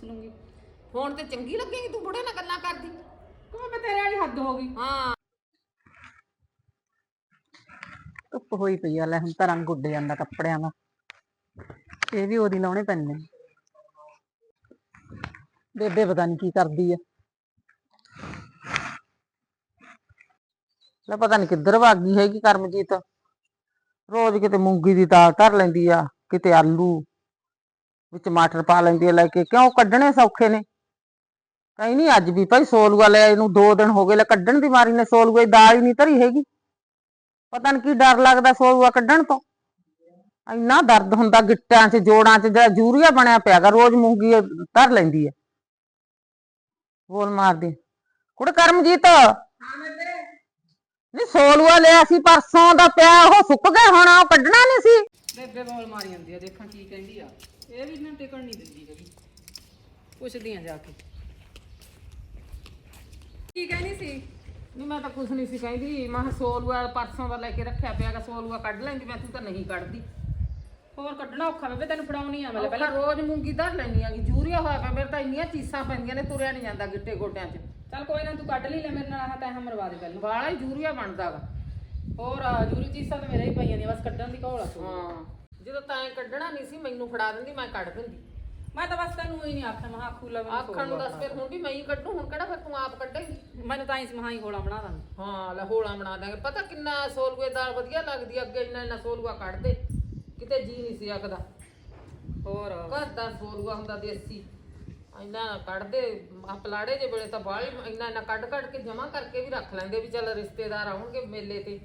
ਪੁੱਛ ਲੂੰਗੀ। ਫੋਨ ਤੇ ਚੰਗੀ ਲੱਗੇਗੀ ਤੂੰ ਬੁੜੇ ਨਾਲ ਗੱਲਾਂ ਕਰਦੀ। ਕਿਉਂ ਮੈਂ ਤੇਰੇ ਵਾਲੀ ਹੱਦ ਹੋ ਗਈ? ਹਾਂ। ਧੁੱਪ ਹੋਈ ਪਈ ਆ ਲੈ ਹੁਣ ਤਾਂ ਰੰਗ ਉੱਡ ਜਾਂਦਾ ਕੱਪੜਿਆਂ ਦਾ। ਇਹ ਵੀ ਉਹਦੀ ਲਾਉਣੇ ਪੈਂਦੇ ਨੇ। ਬੇਬੇ ਪਤਾ ਨਹੀਂ ਕੀ ਕਰਦੀ ਆ। ਲੈ ਪਤਾ ਨਹੀਂ ਕਿੱਧਰ ਭੱਗ ਗਈ ਹੈਗੀ ਕਰਮਜੀਤ। ਰੋਜ਼ ਕਿਤੇ ਮੂੰਗੀ ਦੀ ਦਾਲ ਧਰ ਲੈਂਦੀ ਆ ਕਿਤੇ ਆਲੂ। ਵਿੱਚ ਟਮਾਟਰ ਪਾ ਲੈਂਦੀ ਹੈ ਲੈ ਕੇ, ਕਿਉਂ ਕੱਢਣੇ ਸੌਖੇ ਨੇ? ਕਈ ਨਹੀਂ ਅੱਜ ਵੀ ਭਾਈ ਸੋਲੂਆ ਲੈ ਇਹਨੂੰ ਦੋ ਦਿਨ ਹੋ ਗਏ, ਲੈ ਕੱਢਣ ਦੀ ਮਾਰੀ ਨੇ ਸੋਲੂਏ ਦੀ ਦਾਲ ਹੀ ਨਹੀਂ ਧਰੀ ਹੈਗੀ। ਪਤਾ ਨਹੀਂ ਕੀ ਡਰ ਲੱਗਦਾ ਸੋਲੂਆ ਕੱਢਣ ਤੋਂ। ਇੰਨਾ ਦਰਦ ਹੁੰਦਾ ਗਿੱਟਿਆਂ 'ਚ, ਜੋੜਾਂ 'ਚ, ਜਿਹੜਾ ਜੂਰੀਆ ਬਣਿਆ ਪਿਆਗਾ ਰੋਜ਼ ਮੂੰਗੀ ਧਰ ਲੈਂਦੀ ਹੈ ਬੋਲ ਮਾਰਦੀ ਕੁੜ ਕਰਮਜੀਤ! ਨਹੀਂ ਸੋਲੂਆ ਲਿਆ ਸੀ ਪਰਸੋਂ ਦਾ ਪਿਆ, ਉਹ ਸੁੱਕ ਗਿਆ ਹੁਣ, ਉਹ ਕੱਢਣਾ ਨਹੀਂ ਸੀ। ਬੇਬੇ ਬੋਲ ਮਾਰੀ ਜਾਂਦੀ ਆ, ਦੇਖਾਂ ਕੀ ਕਹਿੰਦੀ ਆ। ਇਹ ਵੀ ਨਾ ਟਿਕਣ ਨਹੀਂ ਦਿੰਦੀ ਹੈਗੀ ਪੁੱਛਦੀ ਆ ਜਾ ਕੇ। ਕੀ ਕਹਿੰਦੀ ਸੀ? ਨਹੀਂ ਮੈਂ ਤਾਂ ਕੁਛ ਨਹੀਂ ਸੀ ਕਹਿੰਦੀ। ਮੈਂ ਕਿਹਾ ਸੋਲੂਆ ਪਰਸੋਂ ਦਾ ਲੈ ਕੇ ਰੱਖਿਆ ਪਿਆਗਾ ਸੋਲੂਆ ਕੱਢ ਲੈਂਦੀ। ਮੈਂ ਤੂੰ ਤਾਂ ਨਹੀਂ ਕੱਢਦੀ। ਹੋਰ ਕੱਢਣਾ ਔਖਾ ਬੇਬੇ ਤੈਨੂੰ ਫੜਾਉਣੀ ਆ। ਮੈਂ ਪਹਿਲਾਂ ਰੋਜ਼ ਮੂੰਗੀ ਧਰ ਲੈਣੀ ਆਗੀ ਜੂਰੀਆ ਹੋਇਆ ਪਿਆ। ਮੇਰੇ ਤਾਂ ਇੰਨੀਆਂ ਚੀਸਾਂ ਪੈਂਦੀਆਂ ਨੇ ਤੁਰਿਆ ਨਹੀਂ ਜਾਂਦਾ ਗਿੱਟੇ ਗੋਟਿਆਂ 'ਚ। ਚੱਲ ਕੋਈ ਨਾ ਤੂੰ ਕੱਢ ਲਈ ਲੈ ਮੇਰੇ ਨਾਲ ਆਹ ਤੈਂ ਮਰਵਾ ਦੇ ਪਹਿਲਾਂ। ਵਾਲਾ ਹੀ ਜੂਰੀਆ ਬਣਦਾਗਾ ਹੋਰ ਜੂਰੀ ਚੀਸਾਂ ਤਾਂ ਮੇਰੇ ਹੀ ਪਈਆਂ ਨੇ ਬਸ ਕੱਢਣ ਦੀ ਘੋਲ ਆ ਤੂੰ। ਹਾਂ। ਜਦੋਂ ਤਾਂ ਕੱਢਣਾ ਨਹੀਂ ਸੀ ਮੈਨੂੰ ਫੜਾ ਦਿੰਦੀ ਮੈਂ ਕੱਢ ਦਿੰਦੀ। ਮੈਂ ਤਾਂ ਬਸ ਤੈਨੂੰ ਹੀ ਨਹੀਂ ਆਖਿਆ ਮਹਾ ਆਖੂ ਲਵੇ ਆਖਣ ਨੂੰ ਦੱਸ ਫਿਰ ਹੁਣ ਵੀ ਮੈਂ ਹੀ ਕੱਢੂ ਹੁਣ ਕਿਹੜਾ ਫਿਰ ਤੂੰ ਆਪ ਕੱਢੇਂਗੀ? ਮੈਨੂੰ ਤਾਂ ਇਸ ਮਹਾ ਹੀ ਹੋਲਾ ਬਣਾ ਦਾਂਗੇ। ਹਾਂ ਲੈ ਹੋਲਾ ਬਣਾ ਦਾਂਗੇ। ਪਤਾ ਕਿੰਨਾ ਸੋਲੂਏ ਦਾਲ ਵਧੀਆ ਲੱਗਦੀ ਆ, ਅੱਗੇ ਇੰਨਾ ਇੰਨਾ ਸੋਲੂਆ ਕੱਢਦੇ। ਕਿਤੇ ਜੀ ਨਹੀਂ ਸੀ ਆਖਦਾ ਹੋਰ। ਘਰ ਦਾ ਸੋਲੂਆ ਹੁੰਦਾ ਦੇਸੀ। ਇੰਨਾ ਕੱਢਦੇ ਆ ਪਲਾੜੇ ਜੇ ਵੇਲੇ ਤਾਂ ਬਾਹਲੀ ਇੰਨਾ ਇੰਨਾ ਕੱਢ ਕੱਢ ਕੇ ਜਮਾ ਕਰਕੇ ਵੀ ਰੱਖ ਲੈਂਦੇ ਵੀ ਚੱਲ ਰਿਸ਼ਤੇਦਾਰ ਆਉਣਗੇ ਮੇਲੇ ਤੇ।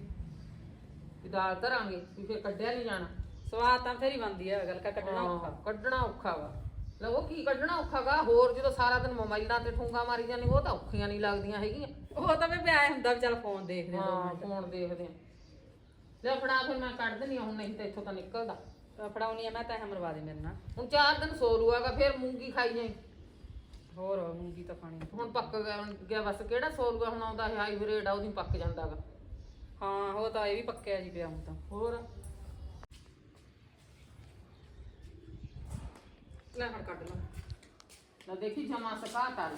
ਵੀ ਦਾਲ ਧਰਾਂਗੇ ਵੀ ਫਿਰ ਕੱਢਿਆ ਨਹੀਂ ਜਾਣਾ। ਸਵਾਦ ਤਾਂ ਫੇਰ ਹੀ ਬਣਦੀ ਆ ਗੱਲ ਕਾ ਕੱਢਣਾ ਹਾਂ, ਔਖਾ ਕੱਢਣਾ ਔਖਾ ਵਾ। ਲੈ ਉਹ ਕੀ ਕੱਢਣਾ ਔਖਾ ਗਾ? ਹੋਰ ਜਦੋਂ ਸਾਰਾ ਦਿਨ ਮੋਬਾਈਲਾਂ ਤੇ ਠੂੰਗਾ ਮਾਰੀ ਜਾਂਦੀ ਉਹ ਤਾਂ ਔਖੀਆਂ ਨਹੀਂ ਲੱਗਦੀਆਂ ਹੈਗੀਆਂ। ਉਹ ਤਾਂ ਬੇਬੇ ਆਏ ਹੁੰਦਾ ਵੀ ਚੱਲ ਫੋਨ ਦੇਖਦੇ ਆ ਹਾਂ ਫੋਨ ਦੇਖਦੇ ਆ। ਲੈ ਫੜਾ ਫਿਰ ਮੈਂ ਕੱਢ ਦਿੰਦੀ ਹਾਂ ਹੁਣ ਨਹੀਂ ਤਾਂ ਇੱਥੋਂ ਤਾਂ ਨਿਕਲਦਾ। ਤਾਂ ਫੜਾਉਣੀ ਆ ਮੈਂ ਤਾਂ ਇਹ ਮਰਵਾ ਦੇ ਮੇਰੇ ਨਾਲ। ਹੁਣ ਚਾਰ ਦਿਨ ਸੋ ਲੂਆਗਾ ਫਿਰ ਮੂੰਗੀ ਖਾਈ ਜਾਈ। ਹੋਰ ਮੂੰਗੀ ਤਾਂ ਖਾਣੀ ਹੁਣ ਪੱਕ ਗਿਆ ਹੁਣ ਗਿਆ ਬਸ ਕਿਹੜਾ ਸੋ ਲੂਆ ਹੁਣ ਆਉਂਦਾ ਹੈ ਹਾਈਬ੍ਰਿਡ ਆ ਉਹਦੀ ਪੱਕ ਜਾਂਦਾਗਾ। ਹਾਂ ਉਹ ਤਾਂ ਇਹ ਵੀ ਪੱਕਿਆ ਜੀ ਪਿਆ ਹੁਣ ਤਾਂ। ਹੋਰ? ਲੈ ਹੁਣ ਕੱਢ ਲਾ। ਲੈ ਦੇਖੀ ਜਮਾ ਸਕਾ ਤਾਰੀ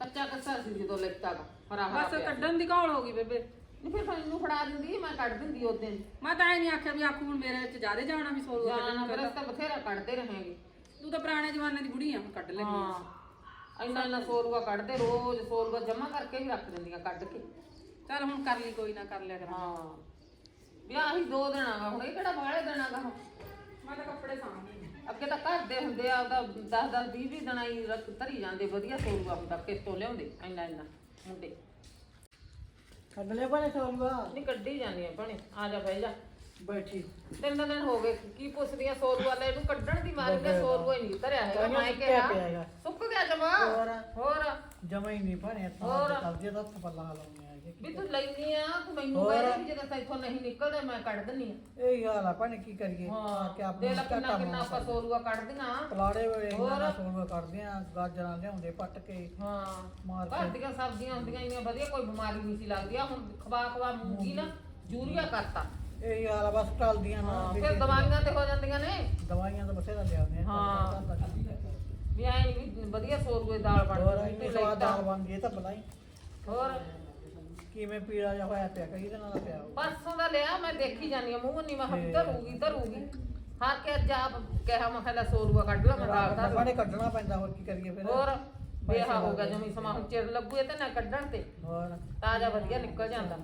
ਕੱਚਾ ਕੱਚਾ ਸੀ ਜਦੋਂ ਲੈਤਾਗਾ ਹਰਾ ਹਰਾ ਬਸ ਪਿਆ। ਕੱਢਣ ਦੀ ਘੋਲ ਹੋ ਗਈ ਬੇਬੇ। ਨਹੀਂ ਫਿਰ ਮੈਨੂੰ ਫੜਾ ਦਿੰਦੀ ਮੈਂ ਕੱਢ ਦਿੰਦੀ ਉਹ ਦਿਨ। ਮੈਂ ਤਾਂ ਇਹ ਨਹੀਂ ਆਖਿਆ ਵੀ ਆਖੂ ਹੁਣ ਮੇਰੇ ਚ ਜ਼ਿਆਦਾ ਜਾਣਾ ਵੀ ਸੋਲੂ ਜਾਣਾ ਫਿਰ ਅਸੀਂ ਤਾਂ ਬਥੇਰਾ ਕੱਢਦੇ ਰਹੇਗੇ। ਤੂੰ ਤਾਂ ਪੁਰਾਣੇ ਜ਼ਮਾਨੇ ਦੀ ਬੁੜੀ ਆ ਹੁਣ ਕੱਢ ਲੈ ਹਾਂ ਇੰਨਾ ਇੰਨਾ ਸੋਲੂਆ ਕੱਢਦੇ ਰੋਜ਼ ਸੋਲੂਆ ਜਮਾ ਕਰਕੇ ਵੀ ਰੱਖ ਦਿੰਦੀਆਂ ਕੱਢ ਕੇ। ਚੱਲ ਹੁਣ ਕਰ ਲਈ ਕੋਈ ਨਾ ਕਰ ਲਿਆ ਕਰ ਹਾਂ ਵਿਆਹ ਹੀ ਦੋ ਦਿਨ ਆਗਾ ਹੁਣ ਇਹ ਕਿਹੜਾ ਬਾਹਲੇ ਦਿਨ ਹੁਣ? ਮੈਂ ਤਾਂ ਕੱਪੜੇ ਸਾਂਭਦੀ ਅੱਗੇ ਤਾਂ ਘਰ ਦੇ ਹੁੰਦੇ ਆ ਉਹਦਾ 10 10 20 20 ਦਿਨਾਂ ਹੀ ਰੱਖ ਧਰੀ ਜਾਂਦੇ ਵਧੀਆ ਸੋਲੂਆ ਹੁੰਦਾ ਕਿਤੋਂ ਲਿਆਉਂਦੇ ਇੰਨਾ ਇੰਨਾ ਮੁੰਡੇ। ਕੱਢ ਲਿਆ ਬਣੇ ਸੋਲੂਆ ਨਹੀਂ ਕੱਢੀ ਜਾਂਦੀਆਂ ਭਣੇ ਆ ਜਾ ਬਹਿ ਜਾ। ਬੈਠੀ। ਤਿੰਨ ਦਿਨ ਹੋ ਗਏ ਕੀ ਪੁੱਛਦੀਆਂ ਸੋਲੂਆ ਲੈ ਇਹਨੂੰ ਕੱਢਣ ਦੀ ਮਾਰੀ ਤੇ ਸੋਲੂਆ ਹੀ ਨਹੀਂ ਧਰਿਆ ਹੈਗਾ ਮੈਂ ਕਿਹਾ ਸੁੱਕ ਗਿਆ ਜਮਾ। ਹੋਰ ਜਮਾ ਹੀ ਨਹੀਂ ਹੋਰ? ਤਾਂ ਕਰਦੇ ਤਾਂ ਹੱਥ ਪੱਲਾ ਲਾਉਂਦੇ ਆ। ਵੀ ਤੂੰ ਲੈਨੀ ਆ ਤੂੰ ਮੈਨੂੰ ਕਹਿੰਦੀ ਵੀ ਜਦੋਂ ਇੱਥੋਂ ਨਹੀਂ ਨਿਕਲਦਾ ਮੈਂ ਕੱਢ ਦਿੰਨੀ ਆ। ਇਹ ਹਾਲ ਆ ਭਣੇ ਕੀ ਕਰੀਏ। ਹਾਂ ਕਿ ਆਪ ਦੇ ਲਾ ਕਿੰਨਾ ਕਿੰਨਾ ਆਪਾਂ ਸੋਲੂਆ ਕੱਢਦੀਆਂ ਪਲਾੜੇ ਵੇਲੇ ਇਹਨਾਂ ਦਾ ਸੋਲਵਾ ਕੱਢਦੇ ਆ ਗਾਜਰਾਂ ਲਿਆਉਂਦੇ ਪੱਟ ਕੇ। ਹਾਂ ਮਾਰ ਘਰ ਦੀਆਂ ਸਬਜ਼ੀਆਂ ਹੁੰਦੀਆਂ ਇੰਨੀਆਂ ਵਧੀਆ ਕੋਈ ਬਿਮਾਰੀ ਨਹੀਂ ਸੀ ਲੱਗਦੀ। ਆ ਹੁਣ ਖਵਾ ਖਵਾ ਮੂੰਗੀ ਨਾ ਯੂਰੀਆ ਕਰਤਾ। ਇਹ ਹਾਲ ਆ ਬਸ ਟਲਦੀਆਂ ਨਾ ਹਾਂ, ਫਿਰ ਦਵਾਈਆਂ ਤੇ ਹੋ ਜਾਂਦੀਆਂ ਨੇ। ਦਵਾਈਆਂ ਤਾਂ ਬਥੇਰਾ ਲਿਆਉਂਦੇ ਆ ਹਾਂ। ਘਰ ਦਾ ਚੱਲੀ ਆ। ਵੀ ਐ ਨਹੀਂ ਵੀ ਵਧੀਆ ਸੋਲੂਏ ਦਾਲ ਬਣ ਹੋਰ ਜਾਂਦੀ ਇੰਨੀ ਤੇ ਸਵਾਦ ਲੈਤਾ ਦਾਲ ਬਣ ਗਈ ਇਹ ਤਾਂ ਬਲਾਈ ਹੋਰ? ਕਿਵੇਂ ਪੀਲਾ ਜਿਹਾ ਹੋਇਆ ਪਿਆ ਕਈ ਦਿਨਾਂ ਦਾ ਪਿਆ। ਪਰਸੋਂ ਦਾ ਲਿਆ ਮੈਂ ਦੇਖੀ ਜਾਨੀ ਆ ਮੂੰਹ ਨਹੀਂ ਮੈਂ ਹੱਥ ਧਰੂਗੀ ਧਰੂਗੀ। ਹਾਂ ਕਿ ਅੱਜ ਆਪ ਕਿਹਾ ਮੈਂ ਸੋਲੂਆ ਕੱਢ ਲਾ ਮੈਂ ਦਾਲ ਧਰ ਭਣੇ ਕੱਢਣਾ ਪੈਂਦਾ ਹੋਰ ਕੀ ਕਰੀਏ ਫਿਰ? ਹੋਰ ਬੇਹਾ ਹੋ ਗਿਆ ਜਮੀ ਸਮਾਂ ਹੁਣ ਚਿਰ ਲੱਗੂ ਇਹ ਤੇ ਨਾ ਕੱਢਣ ਤੇ। ਹੋਰ? ਤਾਜ਼ਾ ਵਧੀਆ ਨਿਕਲ ਜਾਂਦਾ।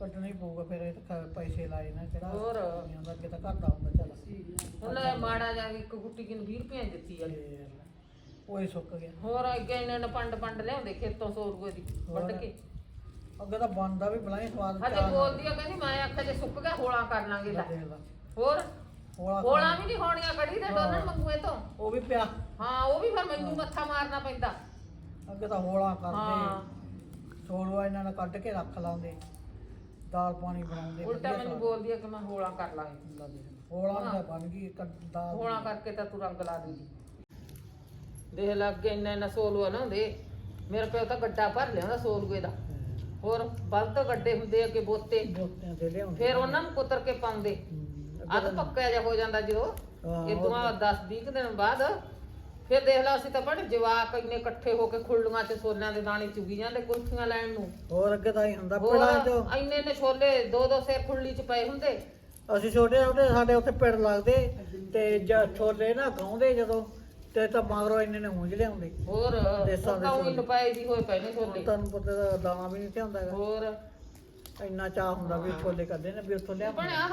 ਕੱਢਣਾ ਹੀ ਪਊਗਾ ਫਿਰ ਇਹ ਤਾਂ ਖ- ਪੈਸੇ ਲਾਏ ਨਾ ਕਿਹੜਾ ਹੋਰ। ਨਹੀਂ ਆਉਂਦਾ ਅੱਗੇ ਤਾਂ ਘਰ ਦਾ ਹੁੰਦਾ ਚੱਲ। ਹੁਣ ਮਾੜਾ ਜਾ ਕੇ ਇੱਕ ਗੁੱਟੀ ਕਿਨ 20 ਰੁਪਏ ਦਿੱਤੀ ਆ। ਤੇ ਉਹ ਹੀ ਸੁੱਕ ਗਿਆ। ਹੋਰ ਅੱਗੇ ਇਹਨਾਂ ਨੇ ਪੰਡ ਪੰਡ ਲਿਆਉਂਦੇ ਖੇਤੋਂ ਸੌ ਰੁਪਏ ਦੀ ਵੱਢ ਕੇ। ਅੱਗੇ ਤਾਂ ਬਣਦਾ ਵੀ ਬਲਾਈ ਸਵਾਦ ਹਜੇ ਬੋਲਦੀ ਆ ਕਹਿੰਦੀ ਮੈਂ ਆਖਿਆ ਜੇ ਸੁੱਕ ਗਿਆ ਹੋਲਾ ਕਰ ਲਾਂਗੇ ਲੈ। ਦੇਖ ਲਾ। ਹੋਰ? ਹੋਲਾ ਹੋਲਾ ਵੀ ਨਹੀਂ ਹੋਣੀਆਂ ਕੜੀ ਦੇ ਡੋਲਣ ਮੰਗੂਏ ਤੋਂ। ਉਹ ਵੀ ਪਿਆ। ਹਾਂ ਉਹ ਵੀ ਫਿਰ ਮੈਨੂੰ ਮੱਥਾ ਮਾਰਨਾ ਪੈਂਦਾ। ਅੱਗੇ ਤਾਂ ਹੋਲਾ ਹਾਂ। ਕਰਦੇ ਛੋਲਵਾ ਇਹਨਾਂ ਨੇ ਕੱਢ ਕੇ ਰੱਖ ਲਾਉਂਦੇ। ਦਾਲ ਪਾਣੀ ਬਣਾਉਂਦੇ ਉਲਟਾ ਮੈਨੂੰ ਬੋਲਦੀ ਆ ਕਿ ਮੈਂ ਹੋਲਾ ਕਰ ਲਾਂਗੀ। ਹੋਲਾ ਤਾਂ ਬਣ ਗਈ ਇੱਕ ਦਾਲ ਹੋਲਾ ਕਰਕੇ ਤਾਂ ਤੂੰ ਰੰਗ ਲਾ ਦਿੰਦੀ। ਦੇਖ ਲੱਗ ਗਿਆ ਇੰਨਾ ਇੰਨਾ ਸੋਲੂਆ ਨਾ ਹੁੰਦੇ। ਮੇਰੇ ਪਿਓ ਤਾਂ ਗੱਡਾ ਭਰ ਲਿਆਉਂਦਾ ਸੋਲੂਏ ਦਾ। ਹੋਰ ਬਲਦ ਗੱਡੇ ਹੁੰਦੇ ਅੱਗੇ ਬੋਤੇ। ਬੋਤਿਆਂ ਤੇ ਲਿਆਉਂਦੇ ਫਿਰ ਉਹਨਾਂ ਨੂੰ ਕੁੱਤਰ ਕੇ ਪਾਉਂਦੇ। ਅੱਧ ਪੱਕਿਆ ਜਿਹਾ ਹੋ ਜਾਂਦਾ ਜਦੋਂ ਇਹ ਦੁਆ 10 20 ਦਿਨ ਬਾਅਦ। ਫਿਰ ਦੇਖ ਲਾ ਅਸੀਂ ਤਾਂ ਬੜੇ ਜਵਾਕ ਇੰਨੇ ਇਕੱਠੇ ਹੋ ਕੇ ਖੁੱਲੀਆਂ ਚ ਛੋਲਿਆਂ ਦੇ ਦਾਣੇ ਚੁਗੀ ਜਾਂਦੇ ਕੁਲਫੀਆਂ ਲੈਣ ਨੂੰ। ਹੋਰ ਅੱਗੇ ਤਾਂ ਹੀ ਹੁੰਦਾ ਪਿੰਡਾਂ 'ਚ। ਇੰਨੇ ਨੇ ਛੋਲੇ ਦੋ ਦੋ ਸਿਰ ਖੁੱਲੀ ਚ ਪਏ ਹੁੰਦੇ। ਅਸੀਂ ਛੋਟੇ ਛੋਟੇ ਸਾਡੇ ਉੱਥੇ ਪਿੰਡ ਲੱਗਦੇ। ਤੇ ਛੋਲੇ ਨਾ ਗਾਉਂਦੇ ਜਦੋਂ। ਤੇ ਤਾਂ ਮਗਰੋਂ ਇੰਨੇ ਨੇ ਹੁੰਝ ਲਿਆਉਂਦੇ। ਹੋਰ ਦੇਸਾਂ ਦੇ ਤਾਂ। ਉਹ ਲਪਾਈ ਦੀ ਹੋਏ ਨੇ ਛੋਲੇ। ਤੁਹਾਨੂੰ ਪਤਾ ਦਾ ਦਾਣਾ ਵੀ ਨਹੀਂ ਤੇ ਹੁੰਦਾ ਹੈਗਾ। ਹੋਰ? ਇੰਨਾ ਚਾਹ ਹੁੰਦਾ ਵੀ ਛੋਲੇ ਕਰਦੇ ਨੇ ਵੀ ਉੱਥੋਂ ਲਿਆ ਪਰ ਆਹ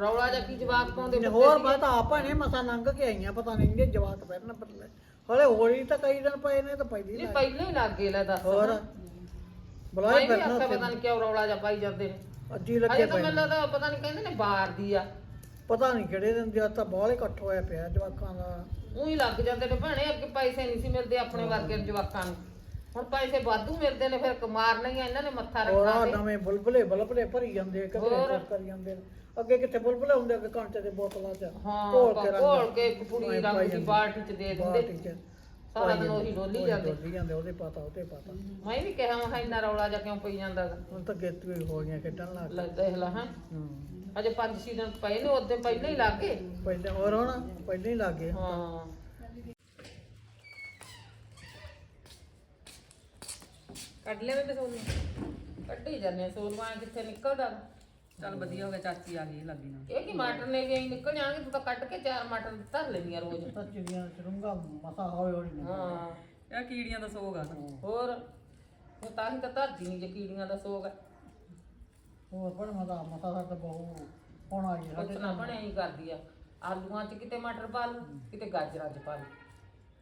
ਰੌਲਾ ਜਾਂ ਕੀ ਜਵਾਕ ਪਾਉਂਦੇ ਨੇ ਹੋਰ ਬਾਤ ਆਪਾਂ ਨੇ ਮਸਾ ਲੰਘ ਕੇ ਆਈਆਂ ਪਤਾ ਨਹੀਂ ਜੇ ਜਵਾਕ ਪੈਰਨ ਬਦਲੇ ਹਲੇ ਹੋਲੀ ਤਾਂ ਕਈ ਦਿਨ ਪਏ ਨੇ ਤਾਂ ਪਹਿਲੀ ਨਹੀਂ ਪਹਿਲਾਂ ਹੀ ਲੱਗ ਗਏ ਲੈ ਦੱਸ। ਹੋਰ? ਮੈਂ ਵੀ ਫਿਰਨਾ ਪਤਾ ਨਹੀਂ ਕਿਉਂ ਰੌਲਾ ਜਾਂ ਪਾਈ ਜਾਂਦੇ ਨੇ। ਅੱਜੀ ਲੱਗੇ ਤਾਂ ਪਏ ਮੈਨੂੰ। ਲੱਗਦਾ ਪਤਾ ਨਹੀਂ ਕਹਿੰਦੇ ਨੇ ਬਾਹਰ ਦੀ ਆ। ਪਤਾ ਨਹੀਂ ਕਿਹੜੇ ਦਿਨ ਦੀ ਆ ਤਾਂ ਬਹੁਤ ਇਕੱਠ ਹੋਇਆ ਪਿਆ ਜਵਾਕਾਂ ਦਾ। ਉਹੀ ਲੱਗ ਜਾਂਦੇ ਨੇ ਭੈਣੇ ਅੱਗੇ ਪੈਸੇ ਨਹੀਂ ਸੀ ਮਿਲਦੇ ਆਪਣੇ ਵਰਗੇ ਜਵਾਕਾਂ ਨੂੰ। ਹੁਣ ਪੈਸੇ ਵਾਧੂ ਮਿਲਦੇ ਨੇ ਫਿਰ ਕਮਾਰ ਨਹੀਂ ਇਹਨਾਂ ਨੇ ਮੱਥਾ ਹੋਰ ਤੇ ਨਵੇਂ ਬੁਲਬੁਲੇ ਬੁਲਬੁਲੇ ਭਰੀ ਜਾਂਦੇ ਕਦੇ ਹੋਰ। ਕੁਛ ਕਰੀ ਜਾਂਦੇ ਨੇ। ਅੱਗੇ ਕਿੱਥੇ ਬੁਲਬੁਲੇ ਹੁੰਦੇ ਅੱਗੇ ਕਾਂਟੇ ਦੇ ਬੋਤਲਾਂ 'ਚ। ਹਾਂ ਘੋਲ ਕੇ ਘੋਲ ਕੇ ਰੰਗ ਦੀ। ਬਾਲਟੀ ਚ ਦੇ ਬਾਲਟੀ ਦਿੰਦੇ 'ਚ। ਸਾਰਾ ਦਿਨ ਉਹੀ ਡੋਲੀ ਜਾਂਦੇ। ਡੋਲੀ ਜਾਂਦੇ ਉਹਦੇ ਪਤਾ ਉਹਦੇ ਪਤਾ। ਮੈਂ ਵੀ ਕਿਹਾ ਮੈਂ ਕਿਹਾ ਇੰਨਾ ਰੌਲਾ ਜਾਂ ਕਿਉਂ ਪਈ ਜਾਂਦਾ? ਗਾ? ਹੁਣ ਤਾਂ ਗੇਤੂ ਹੀ ਹੋ ਗਈਆਂ ਖੇਡਣ ਲੱਗ ਲੈ ਦੇਖ ਲਾ ਹਾਂ? ਹੂੰ। ਅਜੇ 5-6 ਦਿਨ ਪਏ ਨੇ ਉਹਦੇ ਪਹਿਲਾਂ ਹੀ ਲੱਗ ਗਏ। ਪਹਿਲੇ ਹੋਰ ਹੁਣ ਪਹਿਲੇ ਹੀ ਲੱਗ ਗਏ ਹਾਂ। ਕੱਢ ਲੈ ਬੇਬੇ ਸੋਨੂੰ ਕੱਢੀ ਜਾਂਦੇ ਸੋਲਵਾਂ ਕਿੱਥੇ ਨਿਕਲਦਾ? ਵਾ? ਚੱਲ ਵਧੀਆ ਹੋ ਗਿਆ ਚਾਚੀ ਆ ਗਈ ਲੱਗੀ ਨਾ ਇਹ ਕੀ ਮਟਰ ਨੇ ਵੀ ਐਂ ਨਿਕਲ ਜਾਣਗੇ ਤੂੰ ਤਾਂ ਕੱਢ ਕੇ ਚਾਰ ਮਟਰ ਧਰ ਲੈਂਦੀਆਂ ਰੋਜ਼। ਤਾਂ ਚਿੜੀਆਂ ਚਰੂੰਗਾ ਮਸਾ ਹੋਏ ਹੋਣੀ ਨੇ। ਹਾਂ। ਇਹ ਕੀੜੀਆਂ ਦਾ ਸੋਗ ਆ ਹੋਰ? ਉਹ ਤਾਂ ਹੀ ਤਾਂ ਧਰਦੀ ਨਹੀਂ ਜੇ ਕੀੜੀਆਂ ਦਾ ਸੋਗ ਹੈ ਹੋਰ ਪਰ ਮਦਾ ਮਸਾ ਸਾਡਾ ਬਹੁ ਹੋਣਾ ਹੀ ਸਾਡੇ ਕੁਛ ਨਾ ਬਣਿਆ ਹੀ ਕਰਦੀ ਆ। ਆਲੂਆਂ 'ਚ ਕਿਤੇ ਮਟਰ ਪਾ ਲੂ ਕਿਤੇ ਗਾਜਰਾਂ 'ਚ ਪਾ ਲੂ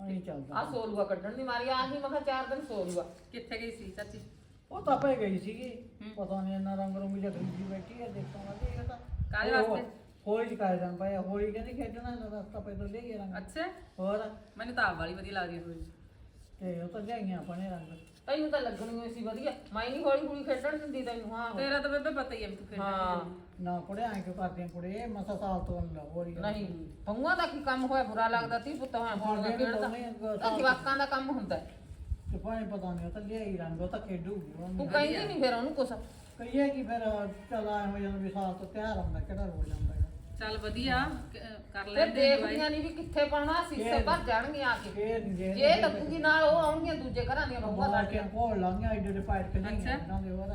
ਨਹੀਂ ਚੱਲਦਾ। ਆ ਸੋਲੂਆ ਕੱਢਣ ਦੀ ਮਾਰੀ ਆਹੀ ਮੈਂ ਕਿਹਾ ਚਾਰ ਦਿਨ ਸੋਲੂਆ। ਕਿੱਥੇ ਗਈ ਸੀ ਚਾਚੀ? ਉਹ ਤਾਂ ਪੈ ਗਈ ਸੀਗੀ। ਪਤਾ ਨਹੀਂ ਇਹਨਾਂ ਰੰਗ ਰੰਗ ਜਿਹਾ ਖਰੀਦੀ ਬੈਠੀ ਹੈ ਦੇਖਾਂ ਵਾਲੀ ਇਹ ਤਾਂ। ਕਾਹਦੇ ਉਹ ਵਾਸਤੇ? ਹੋਲੀ ਚ ਕਾਇ ਰੰਗ ਪਾਇਆ? ਹੋਲੀ ਕਹਿੰਦੀ ਖੇਡਣਾ ਹੈ ਰਸਤਾ ਪੈਦਲ ਲੈ ਗਿਆ ਰੰਗ। ਅੱਛਾ। ਹੋਰ? ਮੈਨੂੰ ਤਾਂ ਆਪ ਵਾਲੀ ਵਧੀਆ ਲੱਗਦੀ ਹੈ ਤੇ ਉਹ ਤਾਂ ਲਿਆਈਆਂ ਆਪਣੇ ਰੰਗ। ਤੈਨੂੰ ਤਾਂ ਲੱਗਣੀ ਹੋਈ ਸੀ ਵਧੀਆ। ਮੈਂ ਨਹੀਂ ਹੌਲੀ ਹੌਲੀ ਖੇਡਣ ਦਿੰਦੀ ਤੈਨੂੰ ਹਾਂ। ਤੇਰਾ ਤਾਂ ਬੇਬੇ ਪਤਾ ਹੀ ਹੈ ਵੀ ਤੂੰ ਖੇਡਣਾ ਹਾਂ। ਨਾ ਕੁੜੇ ਐਂ ਕਿਉਂ ਕਰਦੀਆਂ ਕੁੜੇ ਮਸਾ ਸਾਲ ਤੋਂ ਨਾ ਹੋਲੀ ਨਹੀਂ ਪੰਗੂਆਂ ਦਾ ਕੀ ਕੰਮ ਹੋਇਆ? ਬੁਰਾ ਲੱਗਦਾ ਤੀ ਪੁੱਤ ਹਾਂ ਹੋਲੀਆਂ ਹਾਂ, ਖੇਡਦਾ। ਤਾਂ ਜਵਾਕਾਂ ਦਾ ਕੰਮ ਹੁੰਦਾ। ਹੈ। ਤੇ ਭਾਵੇਂ ਪਤਾ ਨਹੀਂ ਉਹ ਤਾਂ ਲਿਆਈ ਰੰਗ ਉਹ ਤਾਂ ਖੇਡੂਗੀ ਤੂੰ ਉਹਨੂੰ ਕਹਿੰਦੀ ਨਹੀਂ ਫਿਰ ਉਹਨੂੰ ਕੁਛ। ਕਹੀਏ ਕਿ ਫਿਰ ਚੱਲ ਆਏ ਹੋ ਜਾਂਦਾ ਵੀ ਸਾਲ ਤੋਂ ਤਿਆਰ ਹੁੰਦਾ ਕਿਹੜਾ ਹੋ ਜਾਂਦਾ ਹੈ ਚੱਲ ਵਧੀਆ ਕ- ਕਰ ਫਿਰ ਲੈਂਦੇ ਦੇਖਦੀਆਂ ਨਹੀਂ ਵੀ ਕਿੱਥੇ ਪਾਉਣਾ ਸੀਸੇ ਭਰ ਜਾਣਗੀਆਂ ਆ ਕੇ। ਫੇਰ ਨਹੀਂ ਜੇ ਜੇ ਲੱਗੂਗੀ ਨਾਲ ਉਹ ਆਉਣਗੀਆਂ ਦੂਜੇ ਘਰਾਂ ਦੀਆਂ ਬਹੂਆਂ ਸਾਡੀਆਂ ਕੇ ਕੋਲ ਲਾਂਗੇ ਐਡੇ ਦੇ ਪਾਇਟ ਕੇ ਨਹੀਂ ਅੱਛਾ। ਜਾਂਦੇ ਹੋਰ।